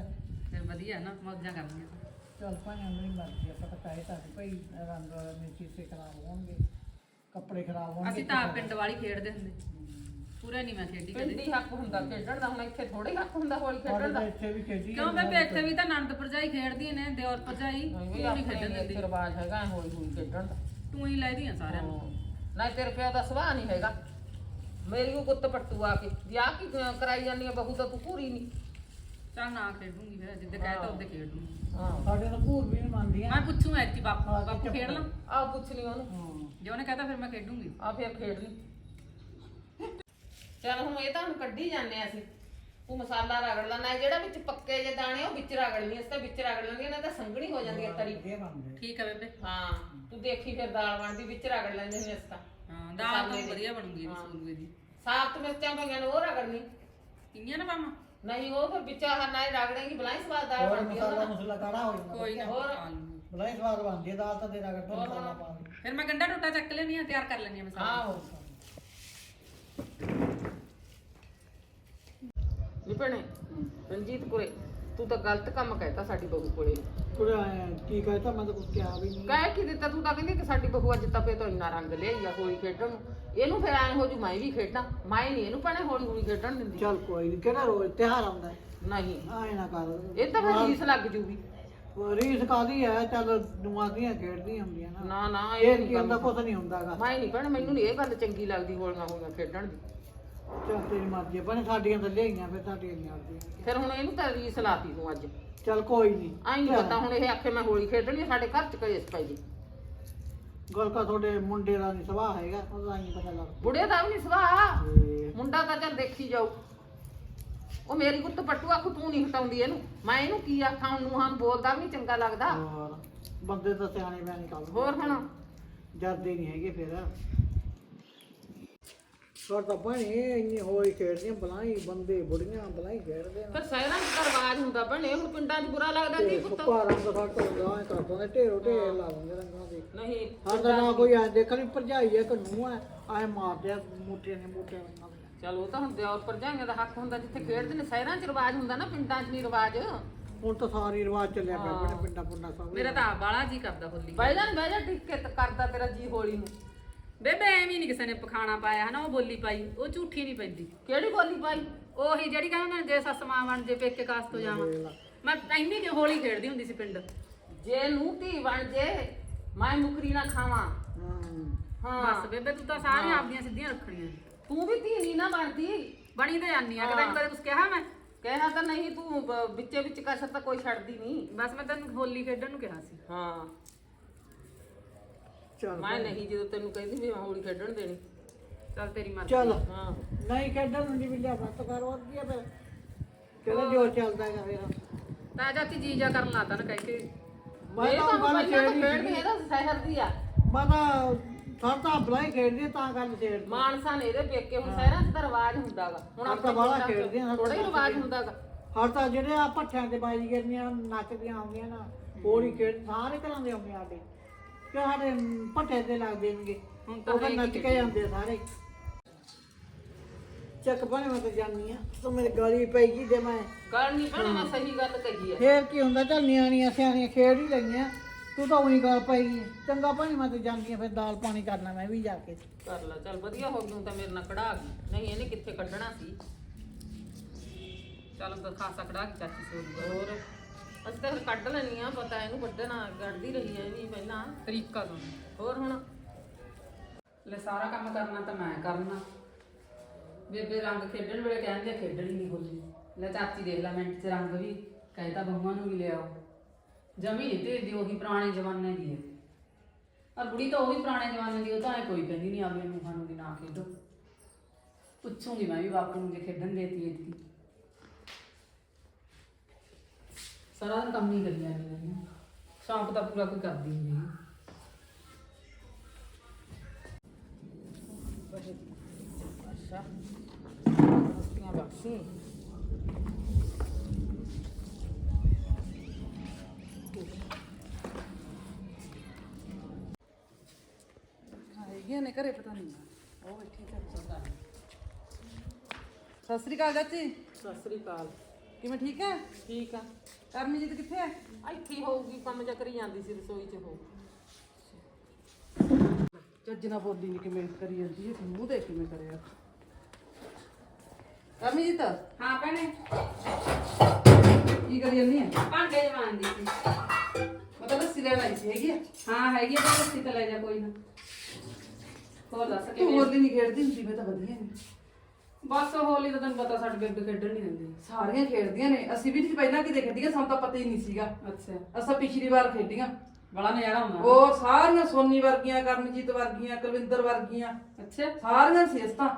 ਫਿਰ ਵਧੀਆ ਨਾ ਮੌਜਾਂ ਕਰਨੀਆਂ। ਚੱਲ ਭਾਵੇਂ ਮੇਰੀ ਮਰਜ਼ੀ ਆ ਪਤਾ ਕਾਹੇ ਤਾਂ ਨਹੀਂ ਭਈ ਰੰਗ ਨੀਚੇ ਸੇ ਖਰਾਬ ਹੋਣਗੇ ਕੱਪੜੇ ਖਰਾਬ ਹੋਣਗੇ ਅਸੀਂ ਤਾਂ ਆਪ ਪਿੰਡ ਵਾਲੀ ਖੇਡਦੇ ਹੁੰਦੇ। ਪੂਰਾ ਨਹੀਂ ਮੈਂ ਖੇਡੀ ਕਦੇ। ਪਿੰਡੀ ਹੱਕ ਹੁੰਦਾ ਖੇਡਣ ਦਾ ਹੁਣ ਇੱਥੇ ਥੋੜੇ ਹੱਕ ਹੁੰਦਾ ਹੋਲੀ ਖੇਡਣ ਦਾ। ਤਾਂ ਇੱਥੇ ਵੀ ਖੇਡੀ ਕਿਉਂ ਬੇਬੇ ਇੱਥੇ ਵੀ ਤਾਂ ਆਨੰਦ ਭਰਜਾਈ ਖੇਡਦੀਆਂ ਨੇ ਦਿਓਰ ਭਰਜਾਈ ਨਹੀਂ ਨਹੀਂ ਖੇਡਣ ਆਪਣੇ ਦਿੰਦੀ ਇੱਥੇ ਰਿਵਾਜ ਹੈਗਾ ਹੋਲੀ ਹੋਲੀ ਖੇਡਣ ਦਾ। ਤੂੰ ਹੀ ਲੈ ਦੀਆਂ ਸਾਰਿਆਂ ਨੂੰ। ਹਾਂ। ਨਾ ਤੇਰੇ ਪਿਓ ਦਾ ਸੁਭਾਅ ਨਹੀਂ ਹੈਗਾ। ਮੇਰੀ ਉਹ ਕੁੱਤ ਪੱਟੂ ਆ ਕੇ। ਵਿਆਹ ਕੀ ਅਹ, ਕਰਾਈ ਜਾਂਦੀ ਆ ਬਹੂ ਤਾਂ ਤੂੰ ਪੂਰੀ ਨਹੀਂ ਚੱਲ ਨਾ ਖੇਡੂੰਗੀ ਫਿਰ ਜਿੱਦੇ ਕਹਿਤਾ ਉਹਦੇ ਖੇਡ ਹਾਂ। ਸਾਡੇ ਤਾਂ ਭੂਰ ਵੀ ਨਹੀਂ ਮੰਨਦੀਆਂ। ਮੈਂ ਪੁੱਛੂ ਐਤੀ ਬਾਪੂ ਬਾਪੂ ਖੇਡ ਲਾਂ। ਆ ਪੁੱਛ ਲਈ ਉਹਨੂੰ। ਜੇ ਉਹਨੇ ਕਹਤਾ ਫਿਰ ਮੈਂ ਖੇਡੂੰਗੀ। ਆ ਫਿਰ ਖੇਡ ਲਈ। ਚੱਲ ਹੁਣ ਇਹ ਤਾਂ ਹੁਣ ਕੱਢੀ ਜਾਂਦੇ ਆ ਅਸੀਂ। ਤੂੰ ਮਸਾਲਾ ਰਗੜ ਲੈਣਾ ਜਿਹੜਾ ਵਿੱਚ ਪੱਕੇ ਜੇ ਦਾਣੇ ਉਹ ਵਿੱਚ ਰਗੜ ਲਈ ਇਸ ਤਾਂ ਵਿੱਚ ਰਗੜ ਲੈਂਦੀਆਂ ਨਾ ਤਾਂ ਸੰਘਣੀ ਹੋ ਜਾਂਦੀ ਹੈ ਤਰੀ। ਬਣਦੇ ਠੀਕ ਹੈ ਬੇਬੇ। ਹਾਂ ਤੂੰ ਦੇਖੀ ਫਿਰ ਦਾਲ ਬਣਦੀ ਵਿੱਚ ਰਗੜ ਲੈਂਦੇ ਨੇ ਇਸ ਤਾਂ। ਹਾਂ ਦਾਲ ਤਾਂ ਦੀ। ਵਧੀਆ ਬਣੂਗੀ ਇਹਦੀ ਹਾਂ। ਸੂਲਵੇ ਦੀ। ਸਾਫਤ ਮਿਰਚਾਂ ਪਈਆਂ ਨੇ ਉਹ ਰਗੜਨੀ ਕਿੰਨੀਆਂ ਨਾ ਪਾਵਾਂ ਨਹੀਂ ਉਹ ਫਿਰ ਵਿੱਚ ਆਹ ਨਾਲ ਰਗੜੇਗੀ ਬਲਾਈ ਸਵਾਦ ਦਾਲ ਹੋਰ ਬਣਦੀ ਮਸਾਲਾ ਕਾੜਾ ਹੋ ਜਾਂਦਾ ਕੋਈ ਨਾ ਹੋਰ? ਬਲਾਈ ਸਵਾਦ ਬਣਦੀ ਹੈ ਦਾਲ ਤਾਂ ਤੇਰਾ ਗੱਟਾ ਮਸਾਲਾ ਪਾ ਦੇ। ਫਿਰ ਮੈਂ ਗੰਡਾ ਟੋਟਾ ਚੱਕ ਲੈਣੀ ਆ ਤਿਆਰ ਕਰ ਲੈਣੀ ਆ ਮਸਾਲਾ। ਆਹੋ ਨੀ ਭੈਣੇ ਰਣਜੀਤ ਕੋਲੇ ਤੂੰ ਤਾਂ ਗਲਤ ਕੰਮ ਕਹਿਤਾ ਸਾਡੀ ਬਹੂ ਕੋਲੇ। ਕੁੜੇ ਕੀ ਕਹਤਾ? ਮੈਂ ਤਾਂ ਕੁਝ ਕਿਹਾ ਵੀ ਨਹੀਂ। ਕਹਿ ਕੀ ਦਿੱਤਾ ਤੂੰ ਤਾਂ? ਕਹਿੰਦੀ ਕਿ ਸਾਡੀ ਬਹੂ ਅੱਜ ਤਪੇ ਤੋਂ ਇੰਨਾ ਰੰਗ ਲਿਆਈ ਆ ਹੋਲੀ ਖੇਡਣ ਨੂੰ। ਇਹਨੂੰ ਫਿਰ ਐਂ ਹੋ ਜੂ ਮੈਂ ਵੀ ਖੇਡਾਂ। ਮੈਂ ਨਹੀਂ ਇਹਨੂੰ ਭੈਣੇ ਹੌਲੀ ਹੌਲੀ ਖੇਡਣ ਦਿੰਦੀ। ਚੱਲ ਕੋਈ ਨਹੀਂ ਕਿਹੜਾ ਰੋਜ਼ ਤਿਉਹਾਰ ਆਉਂਦਾ? ਨਹੀਂ। ਆਏ ਨਾ ਕਰ। ਇਹ ਤਾਂ ਫਿਰ ਰੀਸ ਲੱਗ ਜੂਗੀ। ਰੀਸ ਕਾਦੀ ਹੈ ਚੱਲ ਦੁਮਾਦੀਆਂ ਖੇਡਦੀਆਂ ਹੁੰਦੀਆਂ ਨਾ। ਨਾ ਨਾ ਇਹ ਇਹ ਕੀ ਨਹੀਂ ਹੁੰਦਾ ਕੁਝ ਨਹੀਂ ਹੁੰਦਾਗਾ ਮੈਂ ਨਹੀਂ ਭੈਣੇ ਮੈਨੂੰ ਨਹੀਂ ਇਹ ਗੱਲ ਚੰਗੀ ਲੱਗਦੀ ਹੋਲੀਆਂ ਹੋਲੀਆਂ ਖੇਡਣ ਦੀ। ਚੱਲ ਤੇਰੀ ਮਰਜ਼ੀ ਹੈ ਪਰ ਸਾਡੀਆਂ ਤਾਂ ਲਿਆਈਆਂ ਫਿਰ ਸਾਡੀਆਂ ਨਹੀਂ ਆਉਂਦੀਆਂ। ਫਿਰ ਹੁਣ ਇਹਨੂੰ ਤਾਂ ਰੀਸ ਲਾਤੀ ਤੂੰ ਅੱਜ। ਚੱਲ ਕੋਈ ਨਹੀਂ ਆਈ ਨਹੀਂ ਪਤਾ ਹੁਣ ਇਹ ਆਖੇ ਮੈਂ ਹੋਲੀ ਖੇਡਣੀ ਆ, ਸਾਡੇ ਘਰ ਚ ਕਲੇਸ਼ ਪੈ ਜੀ। ਗਲਕਾ ਤੁਹਾਡੇ ਮੁੰਡੇ ਦਾ ਨਹੀਂ ਸੁਭਾਅ ਹੈਗਾ ਉਹਦਾ ਨਹੀਂ ਪਤਾ ਲੱਗਦਾ ਬੁੜੇ ਦਾ ਵੀ ਨਹੀਂ ਸੁਭਾਅ। ਤੇ ਮੁੰਡਾ ਤਾਂ ਚੱਲ ਦੇਖੀ ਜਾਊ। ਉਹ ਮੇਰੀ ਗੁੱਤ ਪੱਟੂ ਆਖੂ ਤੂੰ ਨਹੀਂ ਹਟਾਉਂਦੀ ਇਹਨੂੰ। ਮੈਂ ਇਹਨੂੰ ਕੀ ਆਖਾਂ ਹੁਣ ਨੂੰਹਾਂ ਨੂੰ ਬੋਲਦਾ ਵੀ ਨਹੀਂ ਚੰਗਾ ਲੱਗਦਾ। ਹੋਰ ਬੰਦੇ ਤਾਂ ਸਿਆਣੇ ਬਿਆਨੇ ਕਰ ਹੋਰ ਹੁਣ? ਜਰਦੇ ਨਹੀਂ ਹੈਗੇ ਫਿਰ। ਘਰ ਤਾਂ ਬਣੇ ਇੰਨੀ ਹੋਈ ਖੇਡਦੀਆਂ ਬਲਾਈ ਬੰਦੇ ਬੁੜੀਆਂ ਬਲਾਈ ਖੇਡਦੇ ਫਿਰ ਸ਼ਹਿਰਾਂ 'ਚ ਤਾਂ ਰਿਵਾਜ ਹੁੰਦਾ ਬਣੇ ਹੁਣ ਪਿੰਡਾਂ 'ਚ ਬੁਰਾ ਲੱਗਦਾ ਕੀ ਪੁੱਤ? ਭਾਰਾਂ ਦਾ ਤੋਂ ਗਾਂ ਕਰ ਦਿੰਦੇ ਢੇਰੋ ਢੇਰ ਲਾ ਦਿੰਦੇ ਰੰਗਾਂ ਦੇ। ਨਹੀਂ ਸਾਡਾ ਨਾ ਕੋਈ ਆ ਦੇਖਣ ਭਰਜਾਈ ਕਨੂੰ ਆ ਆਏ ਮਾਰਦੇ ਮੋਟੇ ਨੇ ਮੋਟੇ ਰੰਗਾਂ ਦੇ ਚਲ ਉਹ ਤਾਂ ਹੁੰਦੇ ਆ ਔਰ ਪਰਜਾਈਆਂ ਦਾ ਹੱਕ ਹੁੰਦਾ ਜਿੱਥੇ ਖੇਡਦੇ ਨੇ ਸ਼ਹਿਰਾਂ 'ਚ ਰਿਵਾਜ ਹੁੰਦਾ ਨਾ ਪਿੰਡਾਂ 'ਚ ਨਹੀਂ ਰਿਵਾਜ। ਹੁਣ ਤਾਂ ਸਾਰੀ ਰਿਵਾਜ ਚੱਲਿਆ ਪਿਆ ਪਿੰਡਾਂ ਪੁੰਡਾਂ ਸਭ ਮੇਰਾ ਤਾਂ ਬਾਲਾ ਜੀ ਕਰਦਾ ਹੋਲੀ। ਬਹਿ ਜਾ ਬਹਿ ਜਾ ਟਿੱਕ ਕੇ ਤੇ ਕਰਦਾ ਤੇਰਾ ਜੀ ਹੋਲੀ ਨੂੰ। ਬੇਬੇ ਐਵੇਂ ਨਹੀਂ ਕਿਸੇ ਨੇ ਪਖਾਣਾ ਪਾਇਆ ਹਨਾ ਉਹ ਬੋਲੀ ਪਾਈ ਉਹ ਝੂਠੀ ਨਹੀਂ ਪੈਂਦੀ। ਕਿਹੜੀ ਬੋਲੀ ਪਾਈ? ਉਹੀ ਜਿਹੜੀ ਕਹਿੰਦੇ ਨੇ ਜੇ ਸੱਸ ਮਾਂ ਬਣ ਜੇ ਪੇਕੇ ਕਾਸ ਤੋਂ ਜਾਵਾਂ। ਮੈਂ ਇੰਨੀ ਕਿ ਹੋਲੀ ਖੇਡਦੀ ਹੁੰਦੀ ਸੀ ਪਿੰਡ। ਜੇ ਨੂੰ ਧੀ ਬਣ ਜੇ ਮੈਂ ਮੁਕਰੀ ਨਾ ਖਾਵਾਂ। ਹਾਂ। ਬਸ ਬੇਬੇ ਤੂੰ ਤਾਂ ਸਾਰੀਆਂ ਆਪਦੀਆਂ ਸਿੱਧੀਆਂ ਰੱਖਣੀਆਂ ਤੂੰ ਵੀ ਧੀ ਨਹੀਂ ਨਾ ਬਣਦੀ। ਬਣੀ ਤੇ ਜਾਨੀ ਆ ਕਦੇ ਕਦੇ ਕੁਝ ਕਿਹਾ ਮੈਂ। ਕਹਿਣਾ ਤਾਂ ਨਹੀਂ ਤੂੰ ਵਿੱਚੇ ਵਿੱਚ ਕਸਰ ਤਾਂ ਕੋਈ ਛੱਡਦੀ ਨਹੀਂ ਬਸ ਮੈਂ ਤੈਨੂੰ ਹੋਲੀ ਖੇਡਣ ਨੂੰ ਕਿਹਾ ਸੀ। ਹਾਂ। ਚੱਲ ਮੈਂ ਨਹੀਂ ਜਦੋਂ ਤੈਨੂੰ ਕਹਿੰਦੀ ਵੀ ਮੈਂ ਹੋਲੀ ਖੇਡਣ ਦੇਣੀ। ਚੱਲ ਤੇਰੀ ਮਰਜ਼ੀ ਚੱਲ। ਹਾਂ। ਨਹੀਂ ਖੇਡਣ ਨੂੰ ਨਹੀਂ ਮਿਲਿਆ ਬੱਤ ਕਰ ਹੋਰ ਕੀ ਆ ਫਿਰ? ਚਲੋ ਜੋ ਚੱਲਦਾ ਹੈਗਾ ਫਿਰ। ਤਾਂ ਜਾਤੀ ਜੀ ਜਾ ਕਰਨ ਲਾਤਾ ਨਾ ਕਹਿ ਕੇ। ਮੈਂ ਇਹ ਤਾਂ ਤਾਂ ਗੱਲ ਪਹਿਲਾਂ ਤਾਂ ਛੇੜੀ ਖੇਡਦੀ ਇਹਦਾ ਸ਼ਹਿਰ ਦੀ ਆ। ਮੈਂ ਤਾਂ ਸਰ ਤਾਂ ਬਲਾਈ ਖੇਡਦੀ ਆ, ਤਾਂ ਗੱਲ ਛੇੜ ਮਾਨਸਾ ਨੇ ਇਹਦੇ ਪੇਕੇ ਹੁਣ ਸ਼ਹਿਰਾਂ 'ਚ ਤਾਂ ਰਿਵਾਜ ਹੁੰਦਾਗਾ ਹੁਣ ਹੁਣ ਤਾਂ ਬਾਹਲਾ ਖੇਡਦੇ ਆ, ਥੋੜਾ ਹੀ ਰਿਵਾਜ ਹੁੰਦਾਗਾ ਹਰ ਤਾਂ ਜਿਹੜੇ ਆ ਭੱਠਿਆਂ ਤੇ ਬਾਜੀ ਕਰਨੀਆਂ ਨੱਚਦੀਆਂ ਆਉਂਦੀਆਂ ਨਾ ਹੋਲੀ ਖੇਡ ਸਾਰੇ ਘਰਾਂ ਦੇ ਆਉਂਦੇ ਸਾਡੇ। ਕਿ ਸਾਡੇ ਭੱਠੇ ਤੇ ਲੱਗ ਦੇਣਗੇ ਹੁਣ ਤਾਂ ਉਹ ਨੱਚ ਕੇ ਜਾਂਦੇ ਆ ਸਾਰੇ। ਚੱਕ ਬਣੇ ਮੈਂ ਤਾਂ ਜਾਨੀ ਆ। ਤੂੰ ਮੇਰੇ ਗਾਲੀ ਪਈ ਗਈ ਜੇ ਮੈਂ। ਨਹੀਂ ਭੈਣੇ ਮੈਂ ਸਹੀ ਗੱਲ ਕਹੀ ਹੈ ਫੇਰ ਕੀ ਹੁੰਦਾ ਚੱਲ ਨਿਆਣੀਆਂ ਸਿਆਣੀਆਂ ਖੇਡ ਹੀ ਲਈਆਂ। ਤੂੰ ਤਾਂ ਉਹੀ ਗੱਲ ਪਈ ਗਈ ਚੰਗਾ ਭਾਈ ਮੈਂ ਤਾਂ ਜਾਂਦੀ ਆ ਫਿਰ ਦਾਲ ਪਾਣੀ ਕਰਨਾ ਮੈਂ ਵੀ ਜਾ ਕੇ। ਕਰ ਲੈ ਚੱਲ ਵਧੀਆ ਹੋ ਗਈ ਤਾਂ ਮੇਰੇ ਨਾਲ ਕਢਾ ਗਈ ਨਹੀਂ ਇਹਨੇ ਕਿੱਥੇ ਕੱਢਣਾ ਸੀ? ਚੱਲ ਤਾਂ ਖਾਸਾ ਕੜਾ ਕੇ ਚਾਚੀ ਸੋਰੀ ਹੋਰ? ਅਸੀਂ ਤਾਂ ਕੱਢ ਲੈਣੀ ਆ ਪਤਾ ਇਹਨੂੰ ਕੱਢਣਾ ਕੱਢਦੀ ਰਹੀ ਹੈ ਵੀ ਪਹਿਲਾਂ। ਤਰੀਕਾ ਤੋਂ ਹੋਰ ਹੁਣ? ਲੈ ਸਾਰਾ ਕੰਮ ਕਰਨਾ ਤਾਂ ਮੈਂ ਕਰਨਾ। ਬੇਬੇ ਰੰਗ ਖੇਡਣ ਵੇਲੇ ਕਹਿੰਦੇ ਖੇਡਣੀ ਨਹੀਂ ਹੋਲੀ ਲੈ ਚਾਚੀ ਦੇਖ ਲੈ ਮਿੰਟ ਚ ਰੰਗ ਵੀ ਕਹਿੰਦਾ ਬਹੂਆਂ ਨੂੰ ਵੀ ਲਿਆਓ ਜਮੀ ਨਹੀਂ ਤੇ ਦੀ ਉਹੀ ਪੁਰਾਣੇ ਜ਼ਮਾਨੇ ਦੀ ਹੈ। ਔਰ ਬੁੜੀ ਤਾਂ ਉਹ ਵੀ ਪੁਰਾਣੇ ਜ਼ਮਾਨੇ ਦੀ ਉਹ ਤਾਂ ਐ ਕੋਈ ਕਹਿੰਦੀ ਨਹੀਂ ਆਵੇ ਨੂੰ ਖਾਨੂੰ ਦੀ ਨਾ ਖੇਡੋ। ਪੁੱਛੂਗੀ ਮੈਂ ਵੀ ਬਾਪੂ ਨੂੰ ਜੇ ਖੇਡਣ ਦੇਤੀ ਇਤਕੀ ਸਾਰਾ ਦਿਨ ਕੰਮ ਨਹੀਂ ਕਰੀ ਜਾਂਦੀ ਮੈਂ ਸ਼ੌਂਕ ਤਾਂ ਪੂਰਾ ਕੋਈ ਕਰਦੀ ਨਹੀਂ ਹੈਗੀ। ਅੱਛਾ ਹਸਤੀਆਂ ਬਖਸ਼ੀ ਹੈਗੀਆਂ ਨੇ ਘਰੇ ਪਤਾ ਨਹੀਂ। ਉਹ ਬੈਠੀ ਚੱਲ ਚੱਲਦਾ ਸਤਿ ਸ੍ਰੀ ਅਕਾਲ ਚਾਚੀ। ਸਤਿ ਸ੍ਰੀ ਅਕਾਲ। ਕਿਵੇਂ ਠੀਕ ਹੈ? ਠੀਕ ਆ। ਕਰਮਜੀਤ ਕਿੱਥੇ ਹੈ ਇੱਥੇ ਹੀ ਹੋਊਗੀ ਕੰਮ ਜਾ ਕਰੀ ਜਾਂਦੀ ਸੀ ਰਸੋਈ 'ਚ ਹੋ ਚੱਜ ਨਾਲ ਬੋਲੀ ਨਹੀਂ ਕਿਵੇਂ ਕਰੀ ਜਾਂਦੀ ਹੈ ਮੂੰਹ ਦੇਖ ਕਿਵੇਂ ਕਰਿਆ। ਕਰਮਜੀਤ? ਹਾਂ ਭੈਣੇ। ਕੀ ਕਰੀ ਜਾਂਦੀ ਹੈ ਭਾਂਡੇ ਜਮਾਨਦੀ ਸੀ। ਮਤਲਬ ਲੱਸੀ ਲੈਣ ਆਈ ਸੀ ਹੈਗੀ ਹੈ ਹਾਂ ਹੈਗੀ ਆ ਤਾਂ ਲੱਸੀ ਤਾਂ ਲੈ ਜਾ ਕੋਈ ਨਾ। ਹੋਰ ਦੱਸ ਤੂੰ ਕਿਵੇਂ? ਹੋਲੀ ਨਹੀਂ ਖੇਡਦੀ ਹੁੰਦੀ ਮੈਂ ਤਾਂ ਵਧੀਆ ਨਹੀਂ ਬਸ ਹੋਲੀ ਤਾਂ ਤੈਨੂੰ ਪਤਾ ਸਾਡੇ ਬੇਬੇ ਖੇਡਣ ਨਹੀਂ ਦਿੰਦੇ। ਸਾਰੀਆਂ ਖੇਡਦੀਆਂ ਨੇ। ਅਸੀਂ ਵੀ ਨਹੀਂ ਪਹਿਲਾਂ ਕਿਤੇ ਖੇਡੀਆਂ ਸਾਨੂੰ ਤਾਂ ਪਤਾ ਹੀ ਨਹੀਂ ਸੀਗਾ। ਅੱਛਾ। ਅਸਾਂ ਪਿਛਲੀ ਵਾਰ ਖੇਡੀਆਂ। ਬੜਾ ਨਜ਼ਾਰਾ ਹੁੰਦਾ। ਉਹ ਸਾਰੀਆਂ ਸੋਨੀ ਵਰਗੀਆਂ ਕਰਮਜੀਤ ਵਰਗੀਆਂ ਕੁਲਵਿੰਦਰ ਵਰਗੀਆਂ। ਅੱਛਾ। ਸਾਰੀਆਂ ਸੀ ਇਸ ਤਾਂ